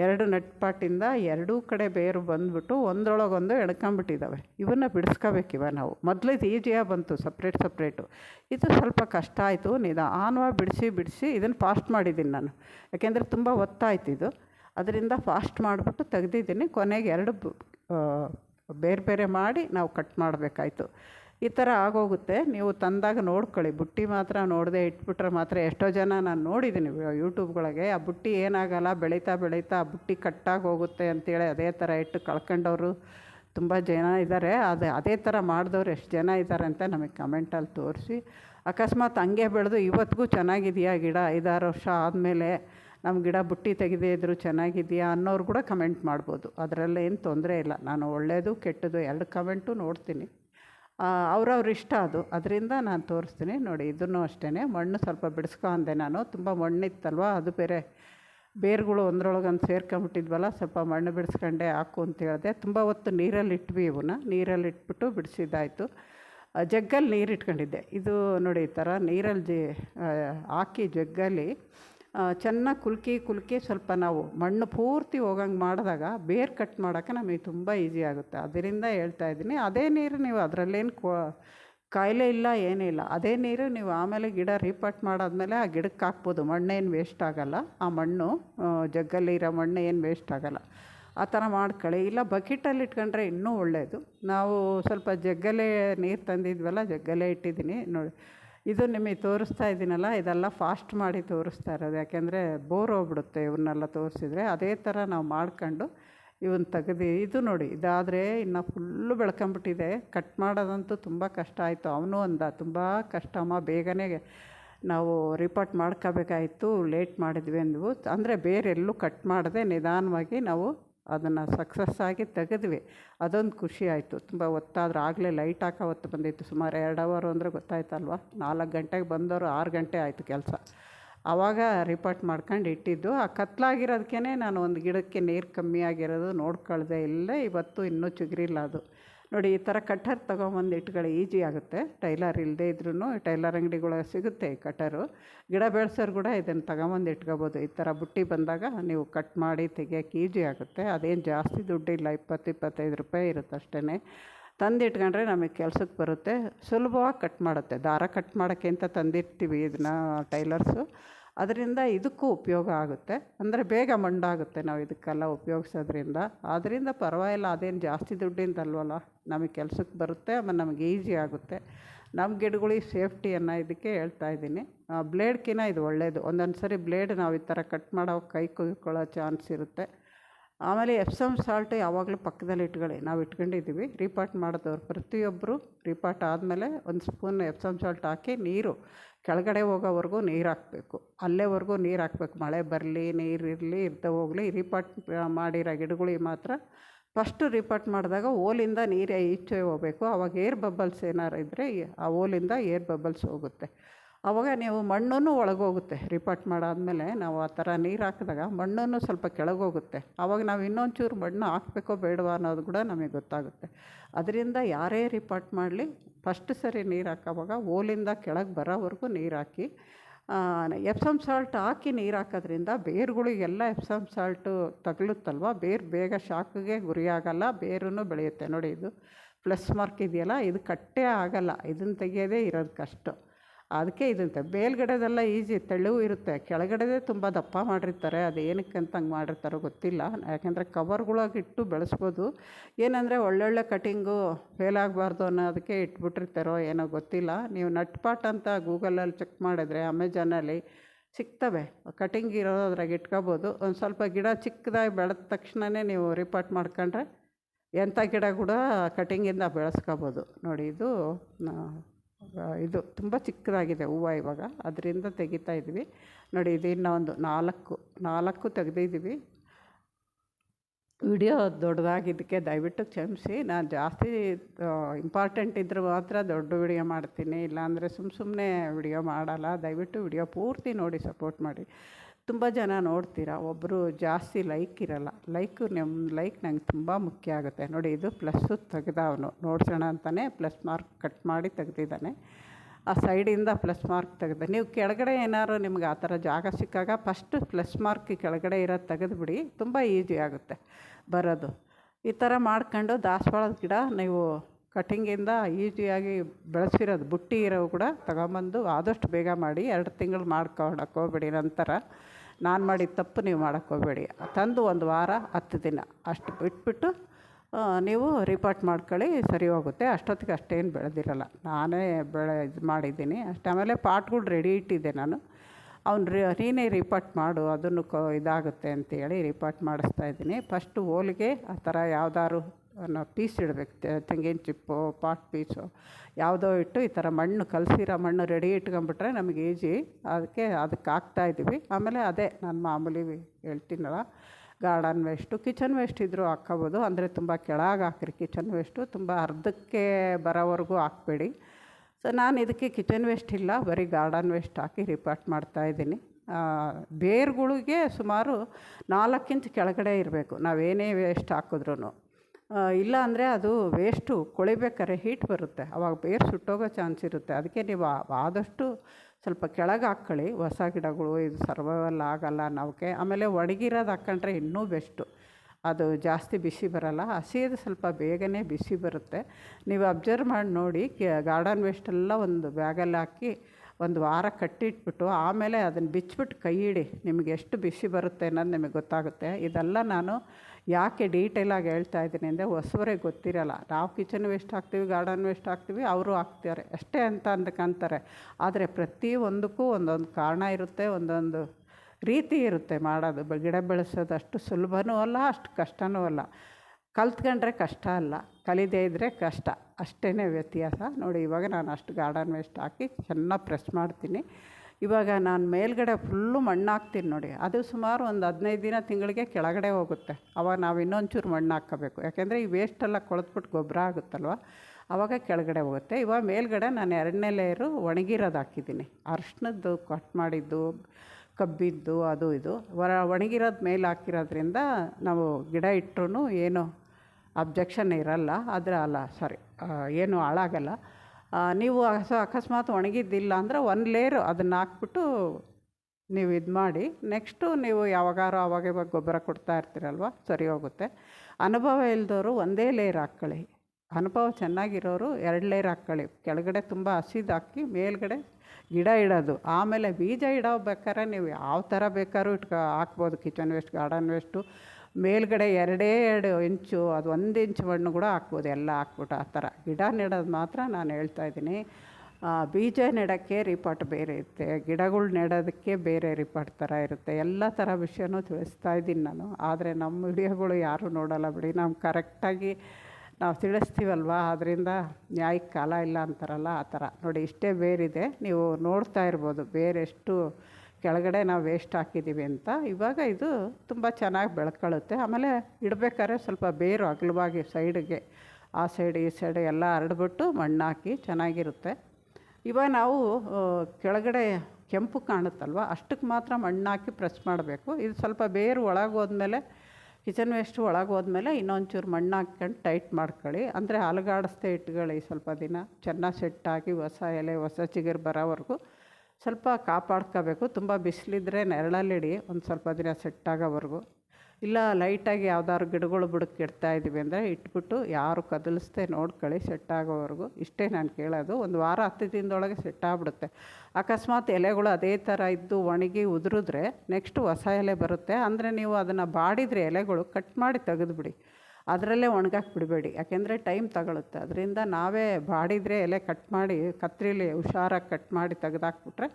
Speaker 1: ಎರಡು ನಟ್ ಪಾಟಿಂದ ಎರಡೂ ಕಡೆ ಬೇರು ಬಂದುಬಿಟ್ಟು ಒಂದರೊಳಗೊಂದು ಎಳ್ಕೊಂಬಿಟ್ಟಿದ್ದಾವೆ ಇವನ್ನ ಬಿಡಿಸ್ಕೋಬೇಕಿವ ನಾವು. ಮೊದಲು ಇದು ಈಜಿಯಾಗಿ ಬಂತು ಸಪ್ರೇಟ್ ಸಪ್ರೇಟು ಇದು ಸ್ವಲ್ಪ ಕಷ್ಟ ಆಯಿತು. ನಿಧಾನವಾಗಿ ಬಿಡಿಸಿ ಬಿಡಿಸಿ ಇದನ್ನು ಫಾಸ್ಟ್ ಮಾಡಿದ್ದೀನಿ ನಾನು. ಯಾಕೆಂದರೆ ತುಂಬ ಒತ್ತಾಯ್ತಿದು ಅದರಿಂದ ಫಾಸ್ಟ್ ಮಾಡಿಬಿಟ್ಟು ತೆಗೆದಿದ್ದೀನಿ. ಕೊನೆಗೆ ಎರಡು ಬೇರೆ ಬೇರೆ ಮಾಡಿ ನಾವು ಕಟ್ ಮಾಡಬೇಕಾಯ್ತು. ಈ ಥರ ಆಗೋಗುತ್ತೆ. ನೀವು ತಂದಾಗ ನೋಡ್ಕೊಳ್ಳಿ. ಬುಟ್ಟಿ ಮಾತ್ರ ನೋಡದೆ ಇಟ್ಬಿಟ್ರೆ ಮಾತ್ರ ಎಷ್ಟೋ ಜನ ನಾನು ನೋಡಿದ್ದೀನಿ ಯೂಟ್ಯೂಬ್ಗಳಿಗೆ ಆ ಬುಟ್ಟಿ ಏನಾಗಲ್ಲ, ಬೆಳೀತಾ ಬೆಳೀತಾ ಆ ಬುಟ್ಟಿ ಕಟ್ಟಾಗಿ ಹೋಗುತ್ತೆ ಅಂತೇಳಿ ಅದೇ ಥರ ಇಟ್ಟು ಕಳ್ಕೊಂಡವರು ತುಂಬ ಜನ ಇದ್ದಾರೆ ಅದು ಅದೇ ಥರ ಮಾಡಿದವ್ರು ಎಷ್ಟು ಜನ ಇದ್ದಾರೆ ಅಂತ ನಮಗೆ ಕಮೆಂಟಲ್ಲಿ ತೋರಿಸಿ. ಅಕಸ್ಮಾತ್ ಹಂಗೆ ಬೆಳೆದು ಇವತ್ತಿಗೂ ಚೆನ್ನಾಗಿದೆಯಾ ಗಿಡ ಐದಾರು ವರ್ಷ ಆದಮೇಲೆ? ನಮ್ಮ ಗಿಡ ಬುಟ್ಟಿ ತೆಗೆದೇ ಇದ್ದರೂ ಚೆನ್ನಾಗಿದೆಯಾ ಅನ್ನೋರು ಕೂಡ ಕಮೆಂಟ್ ಮಾಡ್ಬೋದು. ಅದರಲ್ಲೇನು ತೊಂದರೆ ಇಲ್ಲ. ನಾನು ಒಳ್ಳೆಯದು ಕೆಟ್ಟದು ಎರಡು ಕಮೆಂಟು ನೋಡ್ತೀನಿ. ಅವ್ರವ್ರ ಇಷ್ಟ ಅದು. ಅದರಿಂದ ನಾನು ತೋರಿಸ್ತೀನಿ. ನೋಡಿ, ಇದನ್ನು ಅಷ್ಟೇ ಮಣ್ಣು ಸ್ವಲ್ಪ ಬಿಡಿಸ್ಕೊ ಅಂದೆ ನಾನು. ತುಂಬ ಮಣ್ಣಿತ್ತಲ್ವ? ಅದು ಬೇರೆ, ಬೇರುಗಳು ಒಂದ್ರೊಳಗೊಂದು ಸೇರ್ಕೊಂಬಿಟ್ಟಿದ್ವಲ್ಲ ಸ್ವಲ್ಪ ಮಣ್ಣು ಬಿಡಿಸ್ಕೊಂಡೆ ಹಾಕು ಅಂತ ಹೇಳಿದೆ. ತುಂಬ ಹೊತ್ತು ನೀರಲ್ಲಿ ಇಟ್ವಿ ಇವನ್ನ ನೀರಲ್ಲಿ ಇಟ್ಬಿಟ್ಟು ಬಿಡಿಸಿದ್ದಾಯಿತು. ಜಗ್ಗಲ್ಲಿ ನೀರು ಇಟ್ಕೊಂಡಿದ್ದೆ. ಇದು ನೋಡಿ, ಈ ಥರ ನೀರಲ್ಲಿ ಜಿ ಹಾಕಿ ಜಗ್ಗಲ್ಲಿ ಚೆನ್ನಾಗಿ ಕುಲ್ಕಿ ಕುಲ್ಕಿ ಸ್ವಲ್ಪ ನಾವು ಮಣ್ಣು ಪೂರ್ತಿ ಹೋಗಂಗೆ ಮಾಡಿದಾಗ ಬೇರು ಕಟ್ ಮಾಡೋಕ್ಕೆ ನಮಗೆ ತುಂಬ ಈಸಿ ಆಗುತ್ತೆ. ಅದರಿಂದ ಹೇಳ್ತಾ ಇದ್ದೀನಿ, ಅದೇ ನೀರು ನೀವು ಅದರಲ್ಲೇನು ಕ್ವ ಕಾಯಿಲೆ ಇಲ್ಲ ಏನಿಲ್ಲ ಅದೇ ನೀರು ನೀವು ಆಮೇಲೆ ಗಿಡ ರೀಪಾಟ್ ಮಾಡಾದ್ಮೇಲೆ ಆ ಗಿಡಕ್ಕೆ ಹಾಕ್ಬೋದು. ಮಣ್ಣೇನು ವೇಸ್ಟ್ ಆಗೋಲ್ಲ. ಆ ಮಣ್ಣು ಜಗ್ಗಲ್ಲಿರೋ ಮಣ್ಣು ಏನು ವೇಸ್ಟ್ ಆಗೋಲ್ಲ. ಆ ಥರ ಮಾಡ್ಕೊಳ್ಳಿ. ಇಲ್ಲ, ಬಕೆಟಲ್ಲಿ ಇಟ್ಕೊಂಡ್ರೆ ಇನ್ನೂ ಒಳ್ಳೆಯದು ನಾವು ಸ್ವಲ್ಪ ಜಗ್ಗಲ್ಲೇ ನೀರು ತಂದಿದ್ವಲ್ಲ, ಜಗ್ಗಲ್ಲೇ ಇಟ್ಟಿದ್ದೀನಿ. ನೋಡಿ ಇದು ನಿಮಗೆ ತೋರಿಸ್ತಾ ಇದ್ದೀನಲ್ಲ, ಇದೆಲ್ಲ ಫಾಸ್ಟ್ ಮಾಡಿ ತೋರಿಸ್ತಾ ಇರೋದು. ಯಾಕೆಂದರೆ ಬೋರ್ ಹೋಗ್ಬಿಡುತ್ತೆ ಇವನ್ನೆಲ್ಲ ತೋರಿಸಿದ್ರೆ. ಅದೇ ಥರ ನಾವು ಮಾಡ್ಕೊಂಡು ಇವನ್ನ ತೆಗೆದು, ಇದು ನೋಡಿ, ಇದಾದರೆ ಇನ್ನು ಫುಲ್ಲು ಬೆಳ್ಕೊಂಬಿಟ್ಟಿದೆ. ಕಟ್ ಮಾಡೋದಂತೂ ತುಂಬ ಕಷ್ಟ ಆಯಿತು. ಅವನು ಅಂದ, ತುಂಬ ಕಷ್ಟಮ್ಮ ಬೇಗನೆ ನಾವು ರಿಪೋರ್ಟ್ ಮಾಡ್ಕೋಬೇಕಾಯಿತು ಲೇಟ್ ಮಾಡಿದ್ವಿ ಅಂದವು. ಅಂದರೆ ಬೇರೆಲ್ಲೂ ಕಟ್ ಮಾಡದೆ ನಿಧಾನವಾಗಿ ನಾವು ಅದನ್ನು ಸಕ್ಸಸ್ ಆಗಿ ತೆಗೆದ್ವಿ. ಅದೊಂದು ಖುಷಿ ಆಯಿತು. ತುಂಬ ಹೊತ್ತಾದ್ರೆ ಆಗಲೇ ಲೈಟ್ ಹಾಕೋ ಹೊತ್ತು ಬಂದಿತ್ತು. ಸುಮಾರು ಎರಡು ಅವರು ಅಂದರೆ ಗೊತ್ತಾಯ್ತಲ್ವ? ನಾಲ್ಕು ಗಂಟೆಗೆ ಬಂದವರು ಆರು ಗಂಟೆ ಆಯಿತು ಕೆಲಸ. ಆವಾಗ ರಿಪೋರ್ಟ್ ಮಾಡ್ಕೊಂಡು ಇಟ್ಟಿದ್ದು. ಆ ಕತ್ಲಾಗಿರೋದಕ್ಕೇ ನಾನು ಒಂದು ಗಿಡಕ್ಕೆ ನೀರು ಕಮ್ಮಿ ಆಗಿರೋದು ನೋಡ್ಕೊಳ್ದೆ ಇಲ್ಲೇ. ಇವತ್ತು ಇನ್ನೂ ಚಿಗುರಿಲ್ಲ ಅದು. ನೋಡಿ, ಈ ಥರ ಕಟ್ಟರ್ ತೊಗೊಂಬಂದು ಇಟ್ಕೊಳ್ಳಿ, ಈಜಿ ಆಗುತ್ತೆ. ಟೈಲರ್ ಇಲ್ಲದೇ ಇದ್ರೂ ಟೈಲರ್ ಅಂಗಡಿಗಳು ಸಿಗುತ್ತೆ ಕಟ್ಟರು. ಗಿಡ ಬೆಳೆಸೋರು ಕೂಡ ಇದನ್ನು ತಗೊಂಬಂದು ಇಟ್ಕೋಬೋದು. ಈ ಥರ ಬುಟ್ಟಿ ಬಂದಾಗ ನೀವು ಕಟ್ ಮಾಡಿ ತೆಗಿಯೋಕೆ ಈಜಿ ಆಗುತ್ತೆ. ಅದೇನು ಜಾಸ್ತಿ ದುಡ್ಡಿಲ್ಲ, ಇಪ್ಪತ್ತು ಇಪ್ಪತ್ತೈದು ರೂಪಾಯಿ ಇರುತ್ತೆ ಅಷ್ಟೇ ತಂದು ಇಟ್ಕೊಂಡ್ರೆ ನಮಗೆ ಕೆಲ್ಸಕ್ಕೆ ಬರುತ್ತೆ. ಸುಲಭವಾಗಿ ಕಟ್ ಮಾಡುತ್ತೆ. ದಾರ ಕಟ್ ಮಾಡೋಕ್ಕೆ ಅಂತ ತಂದಿರ್ತೀವಿ ಇದನ್ನ ಟೈಲರ್ಸು. ಅದರಿಂದ ಇದಕ್ಕೂ ಉಪಯೋಗ ಆಗುತ್ತೆ. ಅಂದರೆ ಬೇಗ ಮಂಡಾಗುತ್ತೆ ನಾವು ಇದಕ್ಕೆಲ್ಲ ಉಪಯೋಗಿಸೋದ್ರಿಂದ. ಆದ್ದರಿಂದ ಪರವಾಗಿಲ್ಲ, ಅದೇನು ಜಾಸ್ತಿ ದುಡ್ಡಿಂದಲ್ವಲ್ಲ? ನಮಗೆ ಕೆಲ್ಸಕ್ಕೆ ಬರುತ್ತೆ, ಆಮೇಲೆ ನಮಗೆ ಈಸಿ ಆಗುತ್ತೆ. ನಮ್ಮ ಗಿಡಗಳಿಗೆ ಸೇಫ್ಟಿ ಅನ್ನೋ ಇದಕ್ಕೆ ಹೇಳ್ತಾ ಇದ್ದೀನಿ. ಬ್ಲೇಡ್ಕಿನ್ನ ಇದು ಒಳ್ಳೆಯದು ಒಂದೊಂದು ಸರಿ ಬ್ಲೇಡ್ ನಾವು ಈ ಥರ ಕಟ್ ಮಾಡೋ ಕೈ ಕುಯ್ಕೊಳ್ಳೋ ಚಾನ್ಸ್ ಇರುತ್ತೆ. ಆಮೇಲೆ ಎಪ್ಸಮ್ ಸಾಲ್ಟ್ ಯಾವಾಗಲೂ ಪಕ್ಕದಲ್ಲಿ ಇಟ್ಕೊಳ್ಳಿ. ನಾವು ಇಟ್ಕೊಂಡಿದ್ದೀವಿ. ರೀಪಾಟ್ ಮಾಡಿದವ್ರು. ಪ್ರತಿಯೊಬ್ಬರು ರೀಪಾಟ್ ಆದಮೇಲೆ ಒಂದು ಸ್ಪೂನ್ ಎಪ್ಸಮ್ ಸಾಲ್ಟ್ ಹಾಕಿ ನೀರು. ಕೆಳಗಡೆ ಹೋಗೋವರೆಗೂ ನೀರು ಹಾಕಬೇಕು. ಅಲ್ಲೇವರೆಗೂ ನೀರು ಹಾಕ್ಬೇಕು. ಮಳೆ ಬರಲಿ, ನೀರು ಇರಲಿ, ಇರ್ತಾ ಹೋಗಲಿ. ರೀಪಾಟ್ ಮಾಡಿರೋ ಗಿಡಗಳಿಗೆ ಮಾತ್ರ ಫಸ್ಟು ರೀಪಾಟ್ ಮಾಡಿದಾಗ ಓಲಿಂದ ನೀರು ಈಚೆ ಹೋಗಬೇಕು. ಆವಾಗ ಏರ್ ಬಬಲ್ಸ್ ಏನಾರು ಇದ್ದರೆ ಆ ಓಲಿಂದ ಏರ್ ಬಬಲ್ಸ್ ಹೋಗುತ್ತೆ. ಆವಾಗ ನೀವು ಮಣ್ಣೂ ಒಳಗೋಗುತ್ತೆ. ರಿಪಾಟ್ ಮಾಡಾದಮೇಲೆ ನಾವು ಆ ಥರ ನೀರು ಹಾಕಿದಾಗ ಮಣ್ಣೂ ಸ್ವಲ್ಪ ಕೆಳಗೋಗುತ್ತೆ. ಆವಾಗ ನಾವು ಇನ್ನೊಂಚೂರು ಮಣ್ಣು ಹಾಕಬೇಕೋ ಬೇಡವಾ ಅನ್ನೋದು ಕೂಡ ನಮಗೆ ಗೊತ್ತಾಗುತ್ತೆ. ಅದರಿಂದ ಯಾರೇ ರಿಪಾಟ್ ಮಾಡಲಿ ಫಸ್ಟ್ ಸರಿ ನೀರು ಹಾಕೋವಾಗ ಓಲಿಂದ ಕೆಳಗೆ ಬರೋವರೆಗೂ ನೀರು ಹಾಕಿ ಎಪ್ಸಮ್ ಸಾಲ್ಟ್ ಹಾಕಿ ನೀರು ಹಾಕೋದ್ರಿಂದ ಬೇರುಗಳಿಗೆಲ್ಲ ಎಪ್ಸಮ್ ಸಾಲ್ಟು ತಗಲುತ್ತಲ್ವ? ಬೇರು ಬೇಗ ಶಾಕಿಗೆ ಗುರಿಯಾಗಲ್ಲ ಬೇರೂ ಬೆಳೆಯುತ್ತೆ. ನೋಡಿ ಇದು ಪ್ಲಸ್ ಮಾರ್ಕ್ ಇದೆಯಲ್ಲ? ಇದು ಕಟ್ಟೇ ಆಗಲ್ಲ. ಇದನ್ನು ತೆಗೆಯೋದೇ ಇರೋದು ಕಷ್ಟ. ಅದಕ್ಕೆ ಇದಂತೆ. ಮೇಲ್ಗಡೆದೆಲ್ಲ ಈಜಿ ತೆಳುವು ಇರುತ್ತೆ. ಕೆಳಗಡೆದೇ ತುಂಬ ದಪ್ಪ ಮಾಡಿರ್ತಾರೆ. ಅದು ಏನಕ್ಕೆ ಅಂತ ಹಂಗೆ ಮಾಡಿರ್ತಾರೋ ಗೊತ್ತಿಲ್ಲ. ಯಾಕೆಂದರೆ ಕವರ್ಗಳಾಗಿಟ್ಟು ಬೆಳೆಸ್ಬೋದು. ಏನಂದರೆ ಒಳ್ಳೊಳ್ಳೆ ಕಟಿಂಗು ಫೇಲ್ ಆಗಬಾರ್ದು ಅನ್ನೋದಕ್ಕೆ ಇಟ್ಬಿಟ್ಟಿರ್ತಾರೋ ಏನೋ ಗೊತ್ತಿಲ್ಲ. ನೀವು ನಟ್ ಪಾಟ್ ಅಂತ ಗೂಗಲಲ್ಲಿ ಚೆಕ್ ಮಾಡಿದ್ರೆ ಅಮೆಜಾನಲ್ಲಿ ಸಿಗ್ತವೆ. ಕಟಿಂಗ್ ಇರೋದ್ರಾಗ ಇಟ್ಕೋಬೋದು. ಒಂದು ಸ್ವಲ್ಪ ಗಿಡ ಚಿಕ್ಕದಾಗಿ ಬೆಳೆದ ತಕ್ಷಣವೇ ನೀವು ರಿಪಾರ್ಟ್ ಮಾಡ್ಕೊಂಡ್ರೆ ಎಂಥ ಗಿಡ ಕೂಡ ಕಟಿಂಗಿಂದ ಬೆಳೆಸ್ಕೋಬೋದು. ನೋಡಿ, ಇದು ಇದು ತುಂಬ ಚಿಕ್ಕದಾಗಿದೆ ಹೂವು ಇವಾಗ. ಅದರಿಂದ ತೆಗಿತಾ ಇದ್ವಿ ನೋಡಿ, ಇದು ಒಂದು ನಾಲ್ಕು ನಾಲ್ಕು ತೆಗೆದಿದ್ದೀವಿ ವಿಡಿಯೋ ದೊಡ್ಡದಾಗಿದ್ದಕ್ಕೆ ದಯವಿಟ್ಟು ಕ್ಷಮಿಸಿ. ನಾನು ಜಾಸ್ತಿ ಇಂಪಾರ್ಟೆಂಟ್ ಇದ್ದರೆ ಮಾತ್ರ ದೊಡ್ಡ ವಿಡಿಯೋ ಮಾಡ್ತೀನಿ. ಇಲ್ಲಾಂದರೆ ಸುಮ್ಮ ಸುಮ್ಮನೆ ವಿಡಿಯೋ ಮಾಡಲ್ಲ. ದಯವಿಟ್ಟು ವಿಡಿಯೋ ಪೂರ್ತಿ ನೋಡಿ, ಸಪೋರ್ಟ್ ಮಾಡಿ. ತುಂಬ ಜನ ನೋಡ್ತೀರಾ ಒಬ್ಬರು ಜಾಸ್ತಿ ಲೈಕ್ ಇರಲ್ಲ. ಲೈಕ್ ನಿಮ್ಮ ಲೈಕ್ ನಂಗೆ ತುಂಬ ಮುಖ್ಯ ಆಗುತ್ತೆ. ನೋಡಿ, ಇದು ಪ್ಲಸ್ಸು ತೆಗೆದ ಅವನು ನೋಡ್ಸೋಣ ಅಂತಲೇ ಪ್ಲಸ್ ಮಾರ್ಕ್ ಕಟ್ ಮಾಡಿ ತೆಗೆದಿದ್ದಾನೆ. ಆ ಸೈಡಿಂದ ಪ್ಲಸ್ ಮಾರ್ಕ್ ತೆಗೆದ, ನೀವು ಕೆಳಗಡೆ ಏನಾದ್ರು ನಿಮ್ಗೆ ಆ ಥರ ಜಾಗ ಸಿಕ್ಕಾಗ ಫಸ್ಟ್ ಪ್ಲಸ್ ಮಾರ್ಕ್ ಕೆಳಗಡೆ ಇರೋದು ತೆಗೆದುಬಿಡಿ, ತುಂಬ ಈಸಿ ಆಗುತ್ತೆ ಬರೋದು. ಈ ಥರ ಮಾಡ್ಕೊಂಡು ದಾಸವಾಳದ ಗಿಡ ನೀವು ಕಟಿಂಗಿಂದ ಈಸಿಯಾಗಿ ಬೆಳೆಸಿರೋದು, ಬುಟ್ಟಿ ಇರೋವು ಕೂಡ ತಗೊಂಬಂದು ಆದಷ್ಟು ಬೇಗ ಮಾಡಿ, ಎರಡು ತಿಂಗಳು ಮಾಡ್ಕೊಳಕ್ಕೆ ಹೋಗ್ಬೇಡಿ ನಂತರ. ನಾನು ಮಾಡಿದ ತಪ್ಪು ನೀವು ಮಾಡೋಕ್ಕೆ ಹೋಗಬೇಡಿ. ತಂದು ಒಂದು ವಾರ, ಹತ್ತು ದಿನ ಅಷ್ಟು ಬಿಟ್ಬಿಟ್ಟು ನೀವು ರಿಪೋರ್ಟ್ ಮಾಡ್ಕೊಳ್ಳಿ, ಸರಿ ಹೋಗುತ್ತೆ. ಅಷ್ಟೊತ್ತಿಗೆ ಅಷ್ಟೇನು ಬೆಳೆದಿರಲ್ಲ. ನಾನೇ ಬೆಳೆ ಇದು ಮಾಡಿದ್ದೀನಿ. ಅಷ್ಟು ಆಮೇಲೆ ಪಾಟ್ಗಳು ರೆಡಿ ಇಟ್ಟಿದ್ದೆ ನಾನು. ಅವ್ನು ರಿ ನೀನೇ ರಿಪೋರ್ಟ್ ಮಾಡು, ಅದನ್ನು ಕೋ, ಇದಾಗುತ್ತೆ ಅಂತೇಳಿ ರಿಪೋರ್ಟ್ ಮಾಡಿಸ್ತಾ ಇದ್ದೀನಿ. ಫಸ್ಟು ಹೋಲಿಗೆ ಆ ಥರ ಯಾವ್ದಾದ್ರು ಪೀಸ್ ಇಡಬೇಕು. ತೆಂಗಿನ ಚಿಪ್ಪು ಪಾಟ್ ಪೀಸು ಯಾವುದೋ ಇಟ್ಟು ಈ ಥರ ಮಣ್ಣು, ಕಲಸಿರೋ ಮಣ್ಣು ರೆಡಿ ಇಟ್ಕೊಂಬಿಟ್ರೆ ನಮಗೆ ಈಜಿ ಅದಕ್ಕೆ ಅದಕ್ಕೆ ಹಾಕ್ತಾಯಿದ್ದೀವಿ ಆಮೇಲೆ ಅದೇ ನಾನು ಮಾಮೂಲಿ ಹೇಳ್ತೀನಲ್ಲ ಗಾರ್ಡನ್ ವೇಸ್ಟು ಕಿಚನ್ ವೇಸ್ಟ್ ಇದ್ದರೂ ಹಾಕ್ಕೋಬೋದು. ಅಂದರೆ ತುಂಬ ಕೆಳಗೆ ಹಾಕ್ರಿ ಕಿಚನ್ ವೇಸ್ಟು ತುಂಬ ಅರ್ಧಕ್ಕೆ ಬರೋವರೆಗೂ ಹಾಕ್ಬೇಡಿ. ಸೊ ನಾನು ಇದಕ್ಕೆ ಕಿಚನ್ ವೇಸ್ಟ್ ಇಲ್ಲ, ಬರೀ ಗಾರ್ಡನ್ ವೇಸ್ಟ್ ಹಾಕಿ ರಿಪಾರ್ಟ್ ಮಾಡ್ತಾಯಿದ್ದೀನಿ ಬೇರುಗಳಿಗೆ ಸುಮಾರು ನಾಲ್ಕು ಇಂಚ್ ಕೆಳಗಡೆ ಇರಬೇಕು. ನಾವೇನೇ ವೇಸ್ಟ್ ಹಾಕಿದ್ರೂ ಇಲ್ಲ ಅಂದರೆ ಅದು ವೇಸ್ಟು ಕೊಳಿಬೇಕಾದ್ರೆ ಹೀಟ್ ಬರುತ್ತೆ. ಅವಾಗ ಬೇರು ಸುಟ್ಟೋಗೋ ಚಾನ್ಸ್ ಇರುತ್ತೆ. ಅದಕ್ಕೆ ನೀವು ಆದಷ್ಟು ಸ್ವಲ್ಪ ಕೆಳಗೆ ಹಾಕ್ಕೊಳ್ಳಿ. ಹೊಸ ಗಿಡಗಳು, ಇದು ಸರ್ವೈವಲ್ ಆಗೋಲ್ಲ ನಾವಕ್ಕೆ ಆಮೇಲೆ ಒಣಗಿರೋದು ಹಾಕ್ಕೊಂಡ್ರೆ ಇನ್ನೂ ಬೆಸ್ಟು ಅದು ಜಾಸ್ತಿ ಬಿಸಿ ಬರೋಲ್ಲ. ಹಸಿದು ಸ್ವಲ್ಪ ಬೇಗನೆ ಬಿಸಿ ಬರುತ್ತೆ. ನೀವು ಅಬ್ಸರ್ವ್ ಮಾಡಿ ನೋಡಿ ಗಾರ್ಡನ್ ವೇಸ್ಟೆಲ್ಲ ಒಂದು ಬ್ಯಾಗಲ್ಲಿ ಹಾಕಿ ಒಂದು ವಾರ ಕಟ್ಟಿಟ್ಬಿಟ್ಟು ಆಮೇಲೆ ಅದನ್ನು ಬಿಚ್ಚಿಬಿಟ್ಟು ಕೈ ಇಡಿ ನಿಮಗೆ ಎಷ್ಟು ಬಿಸಿ ಬರುತ್ತೆ ಅನ್ನೋದು ನಿಮಗೆ ಗೊತ್ತಾಗುತ್ತೆ. ಇದೆಲ್ಲ ನಾನು ಯಾಕೆ ಡೀಟೇಲಾಗಿ ಹೇಳ್ತಾ ಇದ್ದೀನಿ ಅಂದರೆ ಹೊಸಬರಿಗೆ ಗೊತ್ತಿರಲ್ಲ. ನಾವು ಕಿಚನ್ ವೇಸ್ಟ್ ಹಾಕ್ತೀವಿ ಗಾರ್ಡನ್ ವೇಸ್ಟ್ ಹಾಕ್ತೀವಿ ಅವರು ಹಾಕ್ತಾರೆ ಅಷ್ಟೇ ಅಂತ ಅಂದ್ಕೊಂತಾರೆ ಆದರೆ ಪ್ರತಿ ಒಂದಕ್ಕೂ ಒಂದೊಂದು ಕಾರಣ ಇರುತ್ತೆ, ಒಂದೊಂದು ರೀತಿ ಇರುತ್ತೆ ಮಾಡೋದು. ಗಿಡ ಬೆಳೆಸೋದು ಅಷ್ಟು ಸುಲಭವೂ ಅಲ್ಲ, ಅಷ್ಟು ಕಷ್ಟವೂ ಅಲ್ಲ. ಕಲ್ತ್ಕೊಂಡ್ರೆ ಕಷ್ಟ ಅಲ್ಲ. ಕಲಿದೇ ಇದ್ದರೆ ಕಷ್ಟ. ಅಷ್ಟೇ ವ್ಯತ್ಯಾಸ. ನೋಡಿ, ಇವಾಗ ನಾನು ಅಷ್ಟು ಗಾರ್ಡನ್ ವೇಸ್ಟ್ ಹಾಕಿ ಚೆನ್ನಾಗಿ ಪ್ರೆಸ್ ಮಾಡ್ತೀನಿ. ಇವಾಗ ನಾನು ಮೇಲ್ಗಡೆ ಫುಲ್ಲು ಮಣ್ಣು ಹಾಕ್ತೀನಿ ನೋಡಿ. ಅದು ಸುಮಾರು ಒಂದು ಹದಿನೈದು ದಿನ ತಿಂಗಳಿಗೆ ಕೆಳಗಡೆ ಹೋಗುತ್ತೆ. ಅವಾಗ ನಾವು ಇನ್ನೊಂಚೂರು ಮಣ್ಣು ಹಾಕ್ಕೋಬೇಕು ಯಾಕೆಂದರೆ ಈ ವೇಸ್ಟೆಲ್ಲ ಕೊಳೆತ್ಬಿಟ್ಟು ಗೊಬ್ಬರ ಆಗುತ್ತಲ್ವ? ಆವಾಗ ಕೆಳಗಡೆ ಹೋಗುತ್ತೆ. ಇವಾಗ ಮೇಲ್ಗಡೆ ನಾನು ಎರಡನೇ ಲೇಯರು ಒಣಗಿರೋದು ಹಾಕಿದ್ದೀನಿ. ಅರ್ಶಿನದ್ದು ಕಟ್ ಮಾಡಿದ್ದು, ಕಬ್ಬಿದ್ದು, ಅದು ಇದು. ಒಣಗಿರೋದು ಮೇಲೆ ಹಾಕಿರೋದ್ರಿಂದ ನಾವು ಗಿಡ ಇಟ್ಟರೂ ಏನು ಅಬ್ಜೆಕ್ಷನ್ ಇರಲ್ಲ, ಆದರೆ ಅಲ್ಲ ಸಾರಿ ಏನು ಹಾಳಾಗಲ್ಲ. ನೀವು ಅಸ, ಅಕಸ್ಮಾತ್ ಒಣಗಿದ್ದಿಲ್ಲ ಅಂದರೆ ಒಂದು ಲೇರು ಅದನ್ನು ಹಾಕ್ಬಿಟ್ಟು ನೀವು ಇದು ಮಾಡಿ ನೆಕ್ಸ್ಟು ನೀವು ಯಾವಾಗಾರು ಆವಾಗ ಇವಾಗ ಗೊಬ್ಬರ ಕೊಡ್ತಾ ಇರ್ತೀರಲ್ವ, ಸರಿ ಹೋಗುತ್ತೆ. ಅನುಭವ ಇಲ್ದವರು ಒಂದೇ ಲೇಯರ್ ಹಾಕ್ಕೊಳ್ಳಿ. ಅನುಭವ ಚೆನ್ನಾಗಿರೋರು ಎರಡು ಲೇಯರ್ ಹಾಕ್ಕೊಳ್ಳಿ. ಕೆಳಗಡೆ ತುಂಬ ಹಸಿದು ಹಾಕಿ, ಮೇಲ್ಗಡೆ ಗಿಡ ಇಡೋದು. ಆಮೇಲೆ ಬೀಜ ಇಡೋ ಬೇಕಾದ್ರೆ ನೀವು ಯಾವ ಥರ ಬೇಕಾದ್ರೂ ಇಟ್ಕೊ, ಹಾಕ್ಬೋದು. ಕಿಚನ್ ವೇಸ್ಟ್, ಗಾರ್ಡನ್ ವೇಸ್ಟು ಮೇಲ್ಗಡೆ ಎರಡೇ ಎರಡು ಇಂಚು, ಅದು ಒಂದು ಇಂಚು ಮಣ್ಣು ಕೂಡ ಹಾಕ್ಬೋದು, ಎಲ್ಲ ಹಾಕ್ಬಿಟ್ಟು ಆ ಥರ. ಗಿಡ ನೆಡೋದು ಮಾತ್ರ ನಾನು ಹೇಳ್ತಾ ಇದ್ದೀನಿ. ಬೀಜ ನೆಡೋಕ್ಕೆ ರಿಪಾಟ್ ಬೇರೆ ಇರುತ್ತೆ. ಗಿಡಗಳು ನೆಡೋದಕ್ಕೆ ಬೇರೆ ರಿಪಾಟ್ ಥರ ಇರುತ್ತೆ. ಎಲ್ಲ ಥರ ವಿಷಯನೂ ತಿಳಿಸ್ತಾ ಇದ್ದೀನಿ ನಾನು. ಆದರೆ ನಮ್ಮ ವಿಡಿಯೋಗಳು ಯಾರೂ ನೋಡೋಲ್ಲ ಬಿಡಿ. ನಾವು ಕರೆಕ್ಟಾಗಿ ನಾವು ತಿಳಿಸ್ತೀವಲ್ವ? ಅದರಿಂದ ನ್ಯಾಯಕ್ಕೆ ಕಾಲ ಇಲ್ಲ ಅಂತಾರಲ್ಲ, ಆ ಥರ. ನೋಡಿ, ಇಷ್ಟೇ ಬೇರಿದೆ. ನೀವು ನೋಡ್ತಾ ಇರ್ಬೋದು ಬೇರೆ ಎಷ್ಟು ಕೆಳಗಡೆ ನಾವು ವೇಸ್ಟ್ ಹಾಕಿದ್ದೀವಿ ಅಂತ. ಇವಾಗ ಇದು ತುಂಬ ಚೆನ್ನಾಗಿ ಬೆಳ್ಕೊಳ್ಳುತ್ತೆ. ಆಮೇಲೆ ಇಡಬೇಕಾದ್ರೆ ಸ್ವಲ್ಪ ಬೇರು ಅಗಲವಾಗಿ ಸೈಡಿಗೆ ಆ ಸೈಡ್ ಈ ಸೈಡ್ ಎಲ್ಲ ಹರಡ್ಬಿಟ್ಟು ಮಣ್ಣು ಹಾಕಿ ಚೆನ್ನಾಗಿರುತ್ತೆ. ಇವಾಗ ನಾವು ಕೆಳಗಡೆ ಕೆಂಪು ಕಾಣುತ್ತಲ್ವ? ಅಷ್ಟಕ್ಕೆ ಮಾತ್ರ ಮಣ್ಣು ಹಾಕಿ ಪ್ರೆಸ್ ಮಾಡಬೇಕು. ಇದು ಸ್ವಲ್ಪ ಬೇರು ಒಳಗೆ ಹೋದ್ಮೇಲೆ ಕಿಚನ್ ವೇಸ್ಟ್ ಒಳಗೆ ಹೋದ್ಮೇಲೆ ಇನ್ನೊಂಚೂರು ಮಣ್ಣು ಹಾಕ್ಕೊಂಡು ಟೈಟ್ ಮಾಡ್ಕೊಳ್ಳಿ. ಅಂದರೆ ಅಲುಗಾಡಿಸ್ದೆ ಇಟ್ಕೊಳ್ಳಿ ಸ್ವಲ್ಪ ದಿನ. ಚೆನ್ನಾಗಿ ಸೆಟ್ಟಾಗಿ ಹೊಸ ಎಲೆ, ಹೊಸ ಚಿಗುರು ಬರೋವರೆಗೂ. ಸ್ವಲ್ಪ ಕಾಪಾಡ್ಕೋಬೇಕು. ತುಂಬ ಬಿಸಿಲಿದ್ರೆ ನೆರಳಲ್ಲಿಡಿ ಒಂದು ಸ್ವಲ್ಪ ದಿನ ಸೆಟ್ಟಾಗೋವರೆಗೂ. ಇಲ್ಲ, ಲೈಟಾಗಿ ಯಾವ್ದಾದ್ರು ಗಿಡಗಳು ಬುಡಕ್ಕೆ ಇಡ್ತಾ ಇದ್ದೀವಿ ಅಂದರೆ ಇಟ್ಬಿಟ್ಟು ಯಾರು ಕದಲಿಸ್ದೆ ನೋಡ್ಕೊಳ್ಳಿ ಸೆಟ್ ಆಗೋವರೆಗೂ ಇಷ್ಟೇ ನಾನು ಕೇಳೋದು. ಒಂದು ವಾರ ಹತ್ತು ದಿನದೊಳಗೆ ಸೆಟ್ ಆಗ್ಬಿಡುತ್ತೆ ಅಕಸ್ಮಾತ್ ಎಲೆಗಳು ಅದೇ ಥರ ಇದ್ದು ಒಣಗಿ ಉದುರಿದ್ರೆ ನೆಕ್ಸ್ಟ್ ಹೊಸ ಎಲೆ ಬರುತ್ತೆ. ಅಂದರೆ ನೀವು ಅದನ್ನು ಬಾಡಿದರೆ ಎಲೆಗಳು ಕಟ್ ಮಾಡಿ ತೆಗೆದುಬಿಡಿ. ಅದರಲ್ಲೇ ಒಣಗಾಕಿ ಬಿಡಬೇಡಿ ಯಾಕೆಂದರೆ ಟೈಮ್ ತಗೊಳುತ್ತೆ. ಅದರಿಂದ ನಾವೇ ಬಾಡಿದರೆ ಎಲೆ ಕಟ್ ಮಾಡಿ, ಕತ್ರಿಲಿ ಹುಷಾರಾಗಿ ಕಟ್ ಮಾಡಿ ತೆಗೆದಾಕ್ಬಿಟ್ರೆ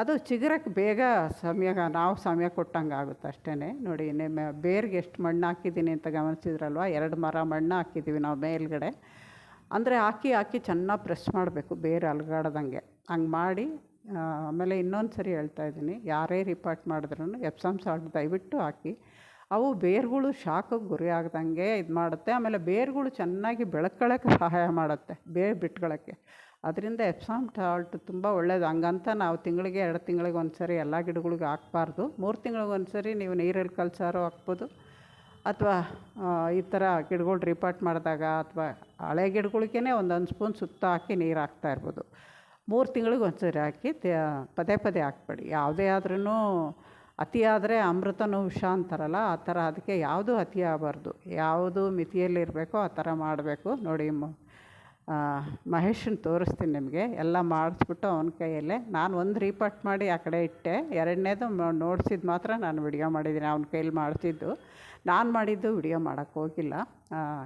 Speaker 1: ಅದು ಚಿಗುರಕ್ಕೆ ಬೇಗ ಸಮಯ, ನಾವು ಸಮಯ ಕೊಟ್ಟಂಗೆ ಆಗುತ್ತೆ ಅಷ್ಟೇ ನೋಡಿ, ನಿಮ್ಮ ಬೇರ್ಗೆ ಎಷ್ಟು ಮಣ್ಣು ಹಾಕಿದ್ದೀನಿ ಅಂತ ಗಮನಿಸಿದ್ರಲ್ವ? ಎರಡು ಮರ ಮಣ್ಣು ಹಾಕಿದ್ದೀವಿ ನಾವು ಮೇಲ್ಗಡೆ. ಅಂದರೆ ಹಾಕಿ ಹಾಕಿ ಚೆನ್ನಾಗಿ ಪ್ರೆಸ್ ಮಾಡಬೇಕು ಬೇರೆ ಅಲ್ಗಾಡ್ದಂಗೆ. ಹಂಗೆ ಮಾಡಿ ಆಮೇಲೆ ಇನ್ನೊಂದು ಸರಿ ಹೇಳ್ತಾ ಇದ್ದೀನಿ, ಯಾರೇ ರಿಪಾರ್ಟ್ ಮಾಡಿದ್ರು ಎಪ್ಸಮ್ ಸಾಲ್ಟ್ ದಯವಿಟ್ಟು ಹಾಕಿ. ಅವು ಬೇರುಗಳು ಶಾಖಕ್ಕೆ ಗುರಿ ಆಗ್ದಂಗೆ ಇದು ಮಾಡುತ್ತೆ. ಆಮೇಲೆ ಬೇರುಗಳು ಚೆನ್ನಾಗಿ ಬೆಳ್ಕೊಳ್ಳೋಕ್ಕೆ ಸಹಾಯ ಮಾಡುತ್ತೆ, ಬೇರು ಬಿಟ್ಕೊಳ್ಳೋಕ್ಕೆ ಅದರಿಂದ ಎಪ್ಸಾಮ್ ಸಾಲ್ಟ್ ತುಂಬ ಒಳ್ಳೇದು. ಹಂಗಂತ ನಾವು ತಿಂಗಳಿಗೆ ಎರಡು ತಿಂಗಳಿಗೆ ಒಂದು ಸರಿ ಎಲ್ಲ ಗಿಡಗಳಿಗೆ ಹಾಕ್ಬಾರ್ದು. ಮೂರು ತಿಂಗಳಿಗೆ ಒಂದು ಸರಿ ನೀವು ನೀರಲ್ಲಿ ಕಲಸಾರು ಹಾಕ್ಬೋದು. ಅಥವಾ ಈ ಥರ ಗಿಡಗಳು ರಿಪಾರ್ಟ್ ಮಾಡಿದಾಗ ಅಥವಾ ಹಳೆ ಗಿಡಗಳಿಗೇ ಒಂದೊಂದು ಸ್ಪೂನ್ ಸುತ್ತ ಹಾಕಿ ನೀರು ಹಾಕ್ತಾಯಿರ್ಬೋದು ಮೂರು ತಿಂಗಳಿಗೆ ಒಂದು ಸರಿ ಹಾಕಿ ಪದೇ ಪದೇ ಹಾಕ್ಬೇಡಿ. ಯಾವುದೇ ಆದ್ರೂ ಅತಿಯಾದರೆ ಅಮೃತನೂ ವಿಷ ಅಂತಾರಲ್ಲ, ಆ ಥರ ಅದಕ್ಕೆ ಯಾವುದೂ ಅತಿ ಆಗಬಾರ್ದು. ಯಾವುದು ಮಿತಿಯಲ್ಲಿರಬೇಕೋ ಆ ಥರ ಮಾಡಬೇಕು. ನೋಡಿ ಮಹೇಶನ್ ತೋರಿಸ್ತೀನಿ ನಿಮಗೆ. ಎಲ್ಲ ಮಾಡಿಸ್ಬಿಟ್ಟು ಅವನ ಕೈಯಲ್ಲೇ. ನಾನು ಒಂದು ರೀಪಾರ್ಟ್ ಮಾಡಿ ಆ ಕಡೆ ಇಟ್ಟೆ. ಎರಡನೇದು ನೋಡಿಸಿದ್ದು ಮಾತ್ರ ನಾನು ವಿಡಿಯೋ ಮಾಡಿದ್ದೀನಿ. ಅವನ ಕೈಯಲ್ಲಿ ಮಾಡಿಸಿದ್ದು. ನಾನು ಮಾಡಿದ್ದು ವಿಡಿಯೋ ಮಾಡೋಕ್ಕೆ ಹೋಗಿಲ್ಲ.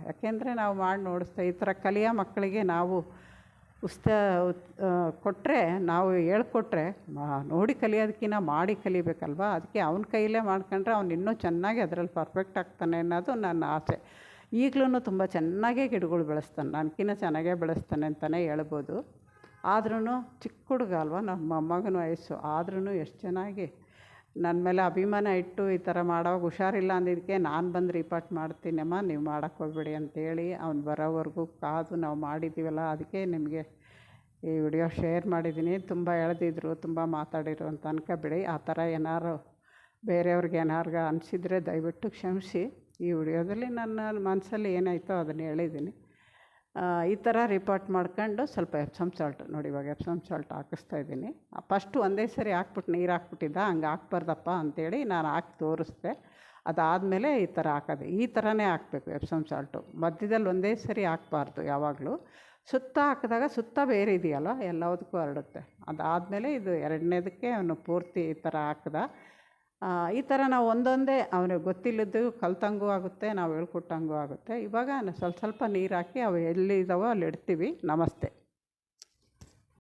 Speaker 1: ಯಾಕೆಂದರೆ ನಾವು ಮಾಡಿ ನೋಡಿಸ್ತಾ, ಈ ಥರ ಕಲಿಯೋ ಮಕ್ಕಳಿಗೆ ನಾವು ಉಸ್ತ ಕೊಟ್ಟರೆ ನಾವು ಹೇಳ್ಕೊಟ್ರೆ ನೋಡಿ ಕಲಿಯೋದಕ್ಕಿಂತ ಮಾಡಿ ಕಲಿಬೇಕಲ್ವಾ? ಅದಕ್ಕೆ ಅವನ ಕೈಯಲ್ಲೇ ಮಾಡ್ಕೊಂಡ್ರೆ ಅವ್ನು ಇನ್ನೂ ಚೆನ್ನಾಗಿ ಅದರಲ್ಲಿ ಪರ್ಫೆಕ್ಟ್ ಆಗ್ತಾನೆ ಅನ್ನೋದು ನನ್ನ ಆಸೆ. ಈಗಲೂ ತುಂಬ ಚೆನ್ನಾಗೇ ಗಿಡಗಳು ಬೆಳೆಸ್ತಾನೆ. ನನಗಿನ್ನ ಚೆನ್ನಾಗೇ ಬೆಳೆಸ್ತಾನೆ ಅಂತಲೇ ಹೇಳ್ಬೋದು. ಆದ್ರೂ ಚಿಕ್ಕ ಹುಡುಗ ಅಲ್ವಾ ನಮ್ಮ ಮೊಮ್ಮಗನ ವಯಸ್ಸು. ಆದ್ರೂ ಎಷ್ಟು ಚೆನ್ನಾಗಿ ನನ್ನ ಮೇಲೆ ಅಭಿಮಾನ ಇಟ್ಟು ಈ ಥರ ಮಾಡೋವಾಗ ಹುಷಾರಿಲ್ಲ ಅಂದಿದ್ದಕ್ಕೆ ನಾನು ಬಂದು ರಿಪೋರ್ಟ್ ಮಾಡ್ತೀನಮ್ಮ ನೀವು ಮಾಡೋಕ್ಕೆ ಹೋಗಬೇಡಿ ಅಂತೇಳಿ ಅವ್ನು ಬರೋವರೆಗೂ ಕಾದು ನಾವು ಮಾಡಿದ್ದೀವಲ್ಲ ಅದಕ್ಕೆ ನಿಮಗೆ ಈ ವಿಡಿಯೋ ಶೇರ್ ಮಾಡಿದ್ದೀನಿ ತುಂಬ ಎಳೆದಿದ್ರು, ತುಂಬ ಮಾತಾಡಿರು ಅಂತ ಅನ್ಕೋಬೇಡಿ. ಆ ಥರ ಏನಾರು ಬೇರೆಯವ್ರಿಗೆ ಏನಾರ್ಗ ಅನಿಸಿದ್ರೆ ದಯವಿಟ್ಟು ಕ್ಷಮಿಸಿ. ಈ ವಿಡಿಯೋದಲ್ಲಿ ನನ್ನ ಮನಸ್ಸಲ್ಲಿ ಏನಾಯಿತೋ ಅದನ್ನು ಹೇಳಿದ್ದೀನಿ ಈ ಥರ ರಿಪೋರ್ಟ್ ಮಾಡ್ಕೊಂಡು ಸ್ವಲ್ಪ ಎಪ್ಸಮ್ ಸಾಲ್ಟ್ ನೋಡಿ, ಇವಾಗ ಎಪ್ಸಮ್ ಸಾಲ್ಟ್ ಹಾಕಿಸ್ತಾ ಇದ್ದೀನಿ. ಫಸ್ಟು ಒಂದೇ ಸರಿ ಹಾಕ್ಬಿಟ್ಟು ನೀರು ಹಾಕ್ಬಿಟ್ಟಿದ್ದ, ಹಂಗೆ ಹಾಕ್ಬಾರ್ದಪ್ಪ ಅಂತೇಳಿ ನಾನು ಹಾಕಿ ತೋರಿಸ್ದೆ. ಅದಾದಮೇಲೆ ಈ ಥರ ಹಾಕೋದು, ಈ ಥರನೇ ಹಾಕಬೇಕು ಎಪ್ಸಮ್ ಸಾಲ್ಟು ಮಧ್ಯದಲ್ಲಿ ಒಂದೇ ಸರಿ ಹಾಕ್ಬಾರ್ದು ಯಾವಾಗಲೂ. ಸುತ್ತ ಹಾಕಿದಾಗ ಸುತ್ತ ಬೇರೆ ಇದೆಯಲ್ಲ, ಎಲ್ಲದಕ್ಕೂ ಹರಡುತ್ತೆ. ಅದಾದಮೇಲೆ ಇದು ಎರಡನೇದಕ್ಕೆ ಅವನು ಪೂರ್ತಿ ಈ ಥರ ಹಾಕ್ದ. ಈ ಥರ ನಾವು ಒಂದೊಂದೇ ಅವನಿಗೆ ಗೊತ್ತಿಲ್ಲದ್ದು ಕಲ್ತಂಗೂ ಆಗುತ್ತೆ, ನಾವು ಹೇಳ್ಕೊಟ್ಟಂಗೂ ಆಗುತ್ತೆ. ಇವಾಗ ಸ್ವಲ್ಪ ಸ್ವಲ್ಪ ನೀರು ಹಾಕಿ ಅವು ಎಲ್ಲಿದ್ದಾವೋ ಅಲ್ಲಿ ಇಡ್ತೀವಿ. ನಮಸ್ತೆ.